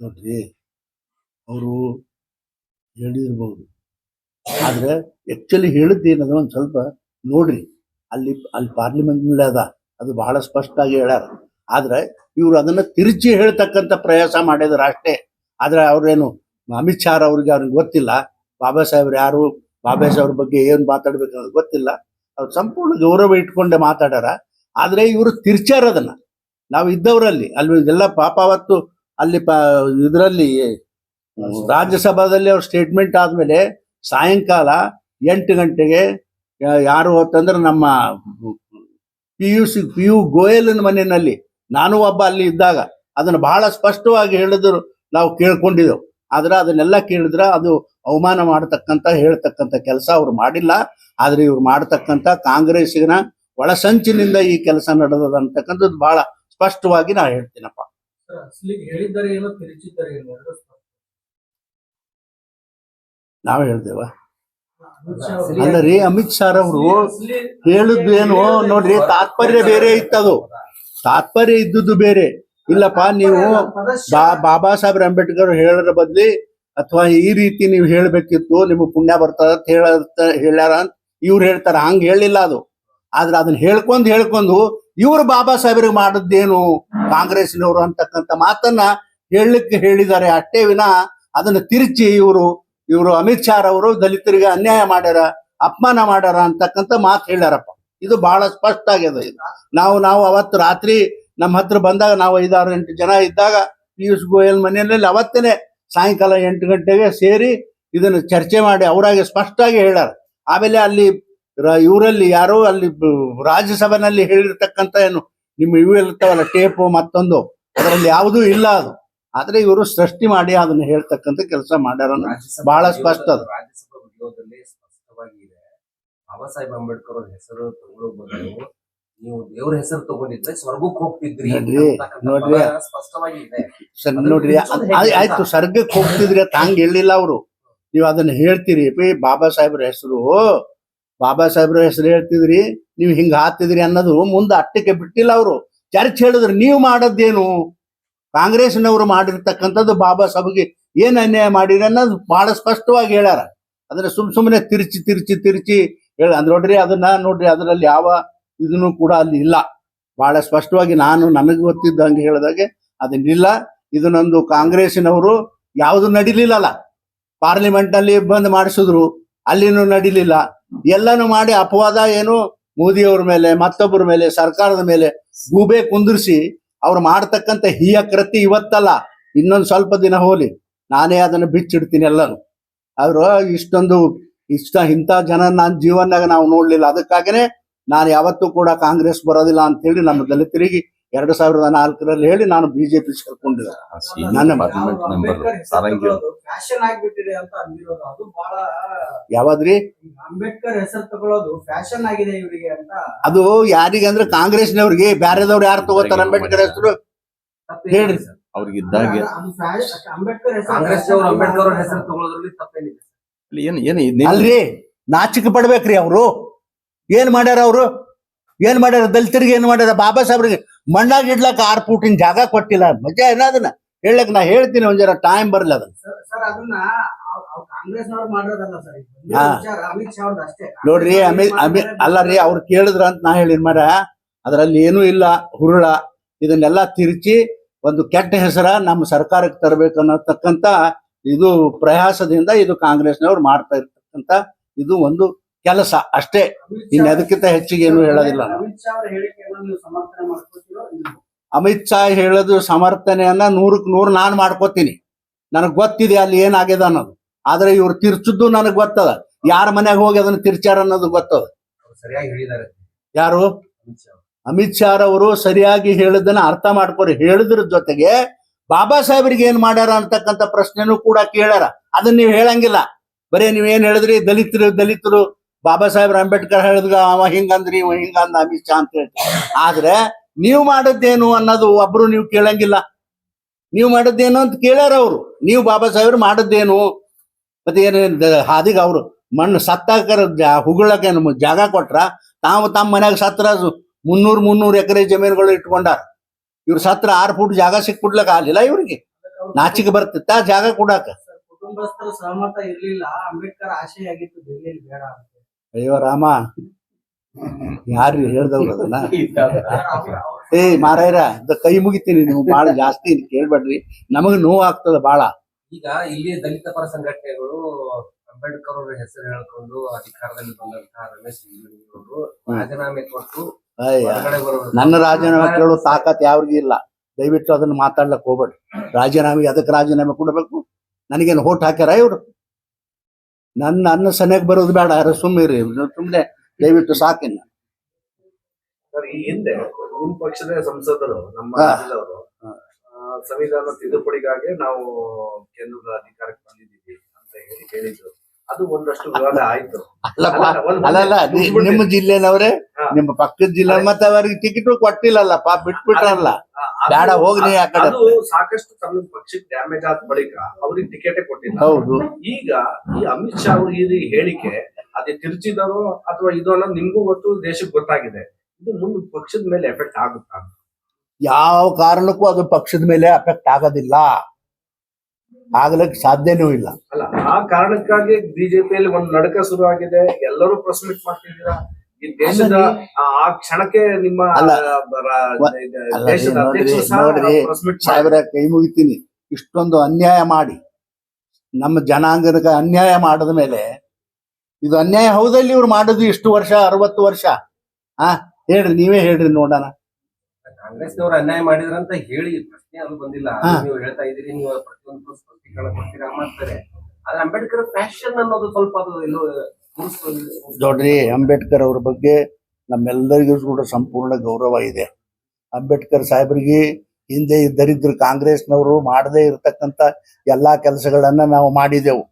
ನೋಡ್ರಿ, ಅವರು ಹೇಳಿರ್ಬೋದು. ಆದರೆ ಆ್ಯಕ್ಚುಲಿ ಹೇಳಿದ್ದೇನದ ಒಂದು ಸ್ವಲ್ಪ ನೋಡ್ರಿ. ಅಲ್ಲಿ ಅಲ್ಲಿ ಪಾರ್ಲಿಮೆಂಟ್ನಲ್ಲಿ ಅದ. ಅದು ಬಹಳ ಸ್ಪಷ್ಟವಾಗಿ ಹೇಳ್ಯಾರ. ಆದರೆ ಇವರು ಅದನ್ನ ತಿರುಚಿ ಹೇಳ್ತಕ್ಕಂಥ ಪ್ರಯಾಸ ಮಾಡಿದ್ರು ಅಷ್ಟೇ. ಆದರೆ ಅವ್ರೇನು ಅಮಿತ್ ಶಾ ಅವ್ರಿಗೆ ಅವ್ರಿಗೆ ಗೊತ್ತಿಲ್ಲ. ಬಾಬಾ ಸಾಹೇಬ್ರು ಯಾರು, ಬಾಬಾ ಸಾಹೇಬ್ರ ಬಗ್ಗೆ ಏನು ಮಾತಾಡ್ಬೇಕು ಅನ್ನೋದು ಗೊತ್ತಿಲ್ಲ. ಅವ್ರು ಸಂಪೂರ್ಣ ಗೌರವ ಇಟ್ಕೊಂಡೆ ಮಾತಾಡ್ಯಾರ. ಆದರೆ ಇವರು ತಿರ್ಚಾರ ಅದನ್ನ. ನಾವು ಇದ್ದವರಲ್ಲಿ, ಅಲ್ಲಿ ಎಲ್ಲ ಪಾಪ ಅವತ್ತು ಅಲ್ಲಿ ಪ, ಇದರಲ್ಲಿ ರಾಜ್ಯಸಭಾದಲ್ಲಿ ಅವ್ರ ಸ್ಟೇಟ್ಮೆಂಟ್ ಆದ್ಮೇಲೆ ಸಾಯಂಕಾಲ ಎಂಟು ಗಂಟೆಗೆ ಯಾರು ಅಂತಂದ್ರೆ ನಮ್ಮ P U C P U ಗೋಯಲ್ನ ಮನೆಯಲ್ಲಿ, ನಾನು ಒಬ್ಬ ಅಲ್ಲಿ ಇದ್ದಾಗ, ಅದನ್ನ ಬಹಳ ಸ್ಪಷ್ಟವಾಗಿ ಹೇಳಿದ್ರು, ನಾವು ಕೇಳ್ಕೊಂಡಿದ್ದೆವು. ಆದ್ರೆ ಅದನ್ನೆಲ್ಲ ಕೇಳಿದ್ರೆ ಅದು ಅವಮಾನ ಮಾಡತಕ್ಕಂತ ಹೇಳ್ತಕ್ಕಂಥ ಕೆಲಸ ಅವ್ರು ಮಾಡಿಲ್ಲ. ಆದ್ರೆ ಇವ್ರು ಮಾಡತಕ್ಕಂತ ಕಾಂಗ್ರೆಸ್ಸಿನ ಒಳಸಂಚಿನಿಂದ ಈ ಕೆಲಸ ನಡೆದದ ಅಂತಕ್ಕಂಥದ್ದು ಬಹಳ ಸ್ಪಷ್ಟವಾಗಿ ನಾ ಹೇಳ್ತೀನಪ್ಪ. ನಾವ್ ಹೇಳ್ದೇವ. ಅಲ್ಲ ರೀ ಅಮಿತ್ ಶಾ ಅವರು ಹೇಳಿದ್ದು ಹೇಳುದು ಏನು? ನೋಡ್ರಿ ತಾತ್ಪರ್ಯ ಬೇರೆ ಇತ್ತದು. ತಾತ್ಪರ್ಯ ಇದ್ದದ್ದು ಬೇರೆ. ಇಲ್ಲಪ್ಪ ನೀವು ಬಾ ಬಾಬಾ ಸಾಹೇಬ್ ಅಂಬೇಡ್ಕರ್ ಹೇಳೋದ್ರ ಬದ್ಲಿ ಅಥವಾ ಈ ರೀತಿ ನೀವು ಹೇಳ್ಬೇಕಿತ್ತು ನಿಮಗೆ ಪುಣ್ಯ ಬರ್ತದ ಅಂತ ಹೇಳ ಹೇಳ್ಯಾರ ಅಂತ ಇವ್ರು ಹೇಳ್ತಾರ. ಹಂಗ ಹೇಳಿಲ್ಲ ಅದು. ಆದ್ರೆ ಅದನ್ನ ಹೇಳ್ಕೊಂಡು ಹೇಳ್ಕೊಂಡು ಇವ್ರು ಬಾಬಾ ಸಾಹೇಬ್ರಿಗೆ ಮಾಡದ್ದೇನು? ಕಾಂಗ್ರೆಸ್ನವರು ಅಂತಕ್ಕಂಥ ಮಾತನ್ನ ಹೇಳಲಿಕ್ಕೆ ಹೇಳಿದ್ದಾರೆ. ಅಷ್ಟೇ ವಿನ ಅದನ್ನ ತಿರುಚಿ ಇವರು ಇವರು ಅಮಿತ್ ಶಾ ಅವರು ದಲಿತರಿಗೆ ಅನ್ಯಾಯ ಮಾಡ್ಯಾರ, ಅಪಮಾನ ಮಾಡ್ಯಾರ ಅಂತಕ್ಕಂಥ ಮಾತು ಹೇಳ್ಯಾರಪ್ಪ. ಇದು ಬಹಳ ಸ್ಪಷ್ಟ ಆಗ್ಯದ ನಾವು ನಾವು ಅವತ್ತು ರಾತ್ರಿ ನಮ್ಮ ಹತ್ರ ಬಂದಾಗ ನಾವು ಐದಾರು, ಎಂಟು ಜನ ಇದ್ದಾಗ ಪಿಯೂಷ್ ಗೋಯಲ್ ಮನೆಯಲ್ಲಿ ಅವತ್ತೇನೆ ಸಾಯಂಕಾಲ ಎಂಟು ಗಂಟೆಗೆ ಸೇರಿ ಇದನ್ನ ಚರ್ಚೆ ಮಾಡಿ ಅವರಾಗೆ ಸ್ಪಷ್ಟವಾಗಿ ಹೇಳ್ಯಾರ. ಆಮೇಲೆ ಅಲ್ಲಿ ಇವರಲ್ಲಿ ಯಾರು ಅಲ್ಲಿ ರಾಜ್ಯಸಭೆನಲ್ಲಿ ಹೇಳಿರ್ತಕ್ಕಂಥ ಏನು, ನಿಮ್ಮ ಇವು ಇರ್ತಾವಲ್ಲ, ಟೇಪು ಮತ್ತೊಂದು, ಅದರಲ್ಲಿ ಯಾವುದೂ ಇಲ್ಲ ಅದು. ಆದ್ರೆ ಇವರು ಸೃಷ್ಟಿ ಮಾಡಿ ಅದನ್ನ ಹೇಳ್ತಕ್ಕಂಥ ಕೆಲಸ ಮಾಡ್ಯಾರ ಬಹಳ ಸ್ಪಷ್ಟ ಅದು. ರಾಜ್ಯಸಭಾ ವಿಡಿಯೋದಲ್ಲಿ ಸ್ಪಷ್ಟವಾಗಿ ಬಾಬಾ ಸಾಹೇಬ್ ಅಂಬೇಡ್ಕರ್ ಅವ್ರ ಹೆಸರು ತಗೊಳ್ಳೋ ಬದಲು ನೀವು ದೇವ್ರ ಹೆಸರು ತಗೊಂಡಿದ್ರೆ ಸ್ವರ್ಗಕ್ಕೆ ಹೋಗ್ತಿದ್ರಿ ನೋಡ್ರಿ, ನೋಡ್ರಿ. ಆಯ್ತು ಸ್ವರ್ಗಕ್ಕೆ ಹೋಗ್ತಿದ್ರಿ ಅಂತ ಹಂಗ ಹೇಳಿಲ್ಲ ಅವರು. ನೀವು ಅದನ್ನ ಹೇಳ್ತೀರಿ ಪಿ ಬಾಬಾ ಸಾಹೇಬ್ರ ಹೆಸರು ಬಾಬಾ ಸಾಹೇಬ್ರ ಹೆಸರು ಹೇಳ್ತಿದ್ರಿ ನೀವು ಹಿಂಗ ಹಾಕ್ತಿದ್ರಿ ಅನ್ನೋದು ಮುಂದೆ ಅಟ್ಟಕ್ಕೆ ಬಿಟ್ಟಿಲ್ಲ ಅವರು. ಚರ್ಚ್ ಹೇಳಿದ್ರು ನೀವು ಮಾಡದ್ದೇನು? ಕಾಂಗ್ರೆಸ್ನವರು ಮಾಡಿರ್ತಕ್ಕಂಥದ್ದು ಬಾಬಾ ಸಾಹೇಬ್ಗೆ ಏನ್ ಅನ್ಯಾಯ ಮಾಡಿರಿ ಅನ್ನೋದು ಬಹಳ ಸ್ಪಷ್ಟವಾಗಿ ಹೇಳ್ಯಾರ. ಅಂದ್ರೆ ಸುಮ್ ಸುಮ್ಮನೆ ತಿರ್ಚಿ ತಿರ್ಚಿ ತಿರ್ಚಿ ಹೇಳ ಅಂದ್ರೆ ನೋಡ್ರಿ ಅದನ್ನ ನೋಡ್ರಿ ಅದರಲ್ಲಿ ಯಾವ ಇದನ್ನು ಕೂಡ ಅಲ್ಲಿ ಇಲ್ಲ. ಬಹಳ ಸ್ಪಷ್ಟವಾಗಿ ನಾನು ನನಗೆ ಗೊತ್ತಿದ್ದಂಗೆ ಹೇಳಿದಾಗೆ ಅದನ್ನಿಲ್ಲ ಇದನ್ನೊಂದು ಕಾಂಗ್ರೆಸ್ನವರು ಯಾವುದು ನಡಿಲಿಲ್ಲಲ್ಲ. ಪಾರ್ಲಿಮೆಂಟ್ನಲ್ಲಿ ಬಂದ್ ಮಾಡಿಸಿದ್ರು, ಅಲ್ಲಿನೂ ನಡಿಲಿಲ್ಲ. ಎಲ್ಲಾನು ಮಾಡಿ ಅಪವಾದ ಏನು ಮೋದಿಯವ್ರ ಮೇಲೆ, ಮತ್ತೊಬ್ಬರ ಮೇಲೆ, ಸರ್ಕಾರದ ಮೇಲೆ ಗೂಬೆ ಕುಂದಿರಿಸಿ ಅವ್ರು ಮಾಡ್ತಕ್ಕಂಥ ಹೀಯ ಕೃತಿ ಇವತ್ತಲ್ಲ, ಇನ್ನೊಂದು ಸ್ವಲ್ಪ ದಿನ ಹೋಲಿ, ನಾನೇ ಅದನ್ನು ಬಿಚ್ಚಿಡ್ತೀನಿ ಎಲ್ಲರೂ. ಅವರು, ಇಷ್ಟೊಂದು ಇಷ್ಟ ಇಂಥ ಜನ ನನ್ನ ಜೀವನದಾಗ ನಾವು ನೋಡ್ಲಿಲ್ಲ, ಅದಕ್ಕಾಗನೇ ನಾನು ಯಾವತ್ತೂ ಕೂಡ ಕಾಂಗ್ರೆಸ್ ಬರೋದಿಲ್ಲ ಅಂತ ಹೇಳಿ ನಮ್ಮ ದಲಿತರಿಗೆ ಎರಡು ಸಾವಿರದ ನಾಲ್ಕರಲ್ಲಿ ಹೇಳಿ ನಾನು ಬಿಜೆಪಿ ಸೇರ್ಕೊಂಡಿದ್ದೆ ನನ್ನ ಪಾರ್ಲಿಮೆಂಟ್ ಮೆಂಬರ್ ಸಾರಂಗಿ ಫ್ಯಾಷನ್ ಆಗ್ಬಿಟ್ಟಿದೆ ಅಂತ ಅಂದಿರೋದು. ಅದು ಬಹಳ ಯಾವಾದ್ರಿ? ಅಂಬೇಡ್ಕರ್ ಹೆಸರು ತಗೊಳ್ಳೋದು ಫ್ಯಾಷನ್ ಆಗಿದೆ ಇವರಿಗೆ ಅಂತ. ಅದು ಯಾರಿಗೆ ಅಂದ್ರೆ ಕಾಂಗ್ರೆಸ್ನವ್ರಿಗೆ ಬ್ಯಾರೆದವ್ರು ಯಾರು ತಗೋತಾರೆ ಅಂಬೇಡ್ಕರ್ ಹೆಸರು? ಹೇಳ್ರಿ. ಅದು ಫ್ಯಾಷನ್ ಅಂಬೇಡ್ಕರ್ ಹೆಸರು ಕಾಂಗ್ರೆಸ್ನವರು ಅಂಬೇಡ್ಕರ್ ಹೆಸರು ತಗೊಳ್ಳೋದ್ರಲ್ಲಿ ತಪ್ಪೇನಿದೆ ಏನ್ ಏನ್ ಅಲ್ರಿ ನಾಚಿಕೆ ಪಡ್ಬೇಕ್ರಿ ಅವರು. ಏನ್ ಮಾಡ್ಯಾರ ಅವರು? ಏನ್ ಮಾಡ್ಯಾರ? ದಲಿತರಿಗೆ ಏನ್ ಮಾಡ್ಯಾರ? ಬಾಬಾ ಸಾಹೇಬ್ರಿಗೆ ಮಣ್ಣಾಗ ಇಡ್ಲಕ್ಕ ಆರ್ ಫೂಟಿನ ಜಾಗ ಕೊಟ್ಟಿಲ್ಲ. ಮಜಾ ಏನ ಅದನ್ನ? ಹೇಳಕ್ ನಾ ಹೇಳ್ತೀನಿ ಒಂದ್ ಜರ ಟೈಮ್ ಬರಲ್ಲ ಅದನ್ನ. ನೋಡ್ರಿ ಅಮಿತ್ ಅಮಿತ್ ಅಲ್ಲ ರೀ ಅವ್ರು ಕೇಳಿದ್ರ ಅಂತ ನಾ ಹೇಳಿನ ಮರ ಅದರಲ್ಲಿ ಏನೂ ಇಲ್ಲ ಹುರುಳ. ಇದನ್ನೆಲ್ಲ ತಿರುಚಿ ಒಂದು ಕೆಟ್ಟ ಹೆಸರ ನಮ್ಮ ಸರ್ಕಾರಕ್ಕೆ ತರಬೇಕು ಅನ್ನತಕ್ಕಂತ ಇದು ಪ್ರಯಾಸದಿಂದ ಇದು ಕಾಂಗ್ರೆಸ್ನವ್ರು ಮಾಡ್ತಾ ಇರ್ತಕ್ಕಂತ ಇದು ಒಂದು ಕೆಲಸ ಅಷ್ಟೇ. ಇನ್ನು ಅದಕ್ಕಿಂತ ಹೆಚ್ಚಿಗೆ ಏನು ಹೇಳೋದಿಲ್ಲ. ಅಮಿತ್ ಶಾ ಹೇಳೋದು ಸಮರ್ಥನೆಯನ್ನ ನೂರಕ್ ನೂರು ನಾನು ಮಾಡ್ಕೋತೀನಿ. ನನಗ್ ಗೊತ್ತಿದೆ ಅಲ್ಲಿ ಏನಾಗಿದೆ ಅನ್ನೋದು. ಆದ್ರೆ ಇವ್ರು ತಿರ್ಚಿದ್ದು ನನಗ್ ಗೊತ್ತದ. ಯಾರ ಮನೆಗೆ ಹೋಗಿ ಅದನ್ನ ತಿರ್ಚಾರ ಅನ್ನೋದು ಗೊತ್ತದ. ಸರಿಯಾಗಿ ಹೇಳಿದ್ದಾರೆ. ಯಾರು? ಅಮಿತ್ ಶಾ ಅವರು. ಸರಿಯಾಗಿ ಹೇಳದನ್ನ ಅರ್ಥ ಮಾಡ್ಕೊರಿ. ಹೇಳಿದ್ರ ಜೊತೆಗೆ ಬಾಬಾ ಸಾಹೇಬ್ರಿಗೆ ಏನ್ ಮಾಡ್ಯಾರ ಅಂತಕ್ಕಂಥ ಪ್ರಶ್ನೆನೂ ಕೂಡ ಕೇಳ್ಯಾರ. ಅದನ್ನ ನೀವು ಹೇಳಂಗಿಲ್ಲ. ಬರೀ ನೀವ್ ಏನ್ ಹೇಳಿದ್ರಿ? ದಲಿತರು ದಲಿತರು ಬಾಬಾ ಸಾಹೇಬ್ರ ಅಂಬೇಡ್ಕರ್ ಹೇಳಿದ್ಗ, ಅವ ಹಿಂಗಂದ್ರಿ, ಇವ ಹಿಂಗಂದ ಅಮಿತ್ ಶಾ ಅಂತ ಹೇಳಿ ಆದ್ರೆ ನೀವು ಮಾಡದ್ದೇನು ಅನ್ನೋದು ಒಬ್ರು ನೀವು ಕೇಳಂಗಿಲ್ಲ. ನೀವು ಮಾಡದ್ದೇನು ಅಂತ ಕೇಳ್ಯಾರ ಅವರು. ನೀವು ಬಾಬಾ ಸಾಹೇಬ್ರು ಮಾಡದ್ದೇನು? ಮತ್ತೆ ಏನೇನು ಹಾದಿಗೆ ಅವರು ಮಣ್ಣು ಸತ್ತಾಕರ ಹುಗುಳಕ್ಕೆ ಜಾಗ ಕೊಟ್ರ, ತಾವು ತಮ್ಮ ಮನ್ಯಾಗ ಸತ್ರ ಮುನ್ನೂರ್ ಮುನ್ನೂರ್ ಎಕರೆ ಜಮೀನುಗಳು ಇಟ್ಕೊಂಡಾರ. ಇವ್ರ ಸತ್ರ ಆರ್ ಫುಟ್ ಜಾಗ ಸಿಕ್ಬಿಡ್ಲಕ್ಕ ಆಗಲಿಲ್ಲ ಇವ್ರಿಗೆ. ನಾಚಿಕ ಬರ್ತಿತ್ತ ಜಾಗ ಕೊಡಾಕ. ಕುಟುಂಬಸ್ಥರ ಸಹಮತ ಇರ್ಲಿಲ್ಲ. ಅಂಬೇಡ್ಕರ್ ಆಶೆ ಆಗಿತ್ತು ದೆಹಲಿಯಲ್ಲಿ ಬೇಡ ಅಯ್ಯೋ ರಾಮ. ಯಾರು ಹೇಳ್ದವ್ರು ಅದನ್ನ? ಏ ಮಾರಾಯರ ಕೈ ಮುಗಿತೀನಿ ನೀವು ಬಾಳ ಜಾಸ್ತಿ ಕೇಳ್ಬೇಡ್ರಿ. ನಮಗ್ ನೋವು ಆಗ್ತದ ಬಾಳ. ಈಗ ಇಲ್ಲಿ ದಲಿತ ಪರ ಸಂಘಟನೆಗಳು ಅಂಬೇಡ್ಕರ್ ಅವರ ಹೆಸರು ಹೇಳ್ಕೊಂಡು ಅಧಿಕಾರದಲ್ಲಿ ಬಂದಂತಹ ರಮೇಶ್ ಅವರು ರಾಜೀನಾಮೆ ಕೊಟ್ಟು ನನ್ನ ರಾಜೀನಾಮೆ ಕೇಳೋ ತಾಕತ್ ಯಾವ್ರಿಗೂ ಇಲ್ಲ. ದಯವಿಟ್ಟು ಅದನ್ನ ಮಾತಾಡ್ಲಕ್ ಹೋಗ್ಬೇಡ್ರಿ. ರಾಜೀನಾಮೆ ಅದಕ್ಕೆ ರಾಜೀನಾಮೆ ಕೊಡಬೇಕು. ನನಗೇನು ಹೋಟ್ ಹಾಕ್ಯಾರ ಇವ್ರು? ನನ್ನ ನನ್ನ ಸನಿಯಾಗ ಬರೋದು ಬೇಡ ಯಾರು ಸುಮ್ಮನೆ ಸುಮ್ಮನೆ ದಯವಿಟ್ಟು ಸಾಕಿನ್ನ. ಸರ್ ಈ ಹಿಂದೆ ನಿಮ್ಮ ಪಕ್ಷದ ಸಂಸದರು ನಮ್ಮ ಹಾ. ರಾಜ್ಯದವರು. ಆ, ಸಂವಿಧಾನ ತಿದ್ದುಪಡಿಗಾಗಿ ನಾವು ಕೇಂದ್ರದ ಅಧಿಕಾರಕ್ಕೆ ಬಂದಿದ್ದೀವಿ ಅಂತ ಹೇಳಿ ಹೇಳಿದ್ರು. ಅದು ಒಂದಷ್ಟು ವಿವಾದ ಆಯ್ತು. ಅಲ್ಲಪ್ಪ ಅಲ್ಲ, ಒಂದ್- ಅಲ್ಲಲ್ಲ ನಿ- ನಿಮ್ಮ ಜಿಲ್ಲೆನವ್ರೆ ಹಾ. ನಿಮ್ಮ ಪಕ್ಕದ ಜಿಲ್ಲೆ ಮತ್ತೆ ಅವರಿಗೆ ಟಿಕೆಟ್ ಕೊಟ್ಟಿಲ್ಲಲ್ಲಪ್ಪ ಬಿಟ್ಬಿಟ್ರಲ್ಲ. ಆ, ಅದು- ಬೇಡ ಹೋಗ್ಲಿ ನೀ ಆ ಕಡೆ. ಅದು ಸಾಕಷ್ಟು ತಮ್ಮ ಪಕ್ಷಕ್ಕೆ ಡ್ಯಾಮೇಜ್ ಆದ ಬಳಿಕ ಅವ್ರಿಗೆ ಟಿಕೆಟ್ ಕೊಟ್ಟಿಲ್ಲ. ಹೌದು. ಈಗ ಈ ಅಮಿತ್ ಶಾ ಅವ್ರ ಈ ಹೇಳಿಕೆ ಅದೇ ತಿರುಚಿದಾರೋ ಅಥವಾ ಇದು ಅನ್ನೋದು ನಿಮ್ಗೂ ಗೊತ್ತು ದೇಶಕ್ಕೆ ಗೊತ್ತಾಗಿದೆ. ಇದು ಮುಂದೆ ಪಕ್ಷದ ಮೇಲೆ ಎಫೆಕ್ಟ್ ಆಗುತ್ತಾ ಯಾವ ಕಾರಣಕ್ಕೂ ಅದು ಪಕ್ಷದ ಮೇಲೆ ಎಫೆಕ್ಟ್ ಆಗೋದಿಲ್ಲ. ಆಗ್ಲಿಕ್ಕೆ ಸಾಧ್ಯನೂ ಇಲ್ಲ. ಅಲ್ಲ ಆ ಕಾರಣಕ್ಕಾಗಿ ಬಿಜೆಪಿಯಲ್ಲಿ ಒಂದು ನಡಕ ಶುರು ಆಗಿದೆ. ಎಲ್ಲರೂ ಪ್ರೆಸ್ ಮೀಟ್ ಮಾಡ್ತಿದ್ದೀರಾ? ದೇಶದ ಆ ಕ್ಷಣಕ್ಕೆ ನಿಮ್ಮ ನೋಡ್ರಿ, ಸಾವಿರ ಕೈ ಮುಗಿತೀನಿ. ಇಷ್ಟೊಂದು ಅನ್ಯಾಯ ಮಾಡಿ. ನಮ್ಮ ಜನಾಂಗದ ಅನ್ಯಾಯ ಮಾಡದ ಮೇಲೆ ಇದು ಅನ್ಯಾಯ ಹೌದಲ್ಲಿ ಇವ್ರು ಮಾಡುದು ಇಷ್ಟು ವರ್ಷ ಅರವತ್ತು ವರ್ಷ. ಆ ಹೇಳ್ರಿ ನೀವೇ ಹೇಳ್ರಿ ನೋಡೋಣ. ಕಾಂಗ್ರೆಸ್ನವರು ಅನ್ಯಾಯ ಮಾಡಿದ್ರಂತ ಹೇಳಿ ಪ್ರಶ್ನೆ ಅದು ಬಂದಿಲ್ಲ. ನೀವು ಹೇಳ್ತಾ ಇದೀರಿ ನೀವು ಪ್ರತಿಯೊಂದು ಸ್ಪಷ್ಟೀಕರಣ ಕೊಡ್ತೀರಾ ಮಾಡ್ತಾರೆ. ಆದ್ರೆ ಅಂಬೇಡ್ಕರ್ ಫ್ಯಾಷನ್ ಅನ್ನೋದು ಸ್ವಲ್ಪ ಅದು ನೋಡ್ರಿ, ಅಂಬೇಡ್ಕರ್ ಅವ್ರ ಬಗ್ಗೆ ನಮ್ಮೆಲ್ಲರಿಗೂ ಕೂಡ ಸಂಪೂರ್ಣ ಗೌರವ ಇದೆ. ಅಂಬೇಡ್ಕರ್ ಸಾಹೇಬ್ರಿಗೆ ಹಿಂದೆ ಇದ್ದರಿದ್ರು ಕಾಂಗ್ರೆಸ್ನವರು ಮಾಡದೇ ಇರತಕ್ಕಂತ ಎಲ್ಲಾ ಕೆಲಸಗಳನ್ನ ನಾವು ಮಾಡಿದೆವು.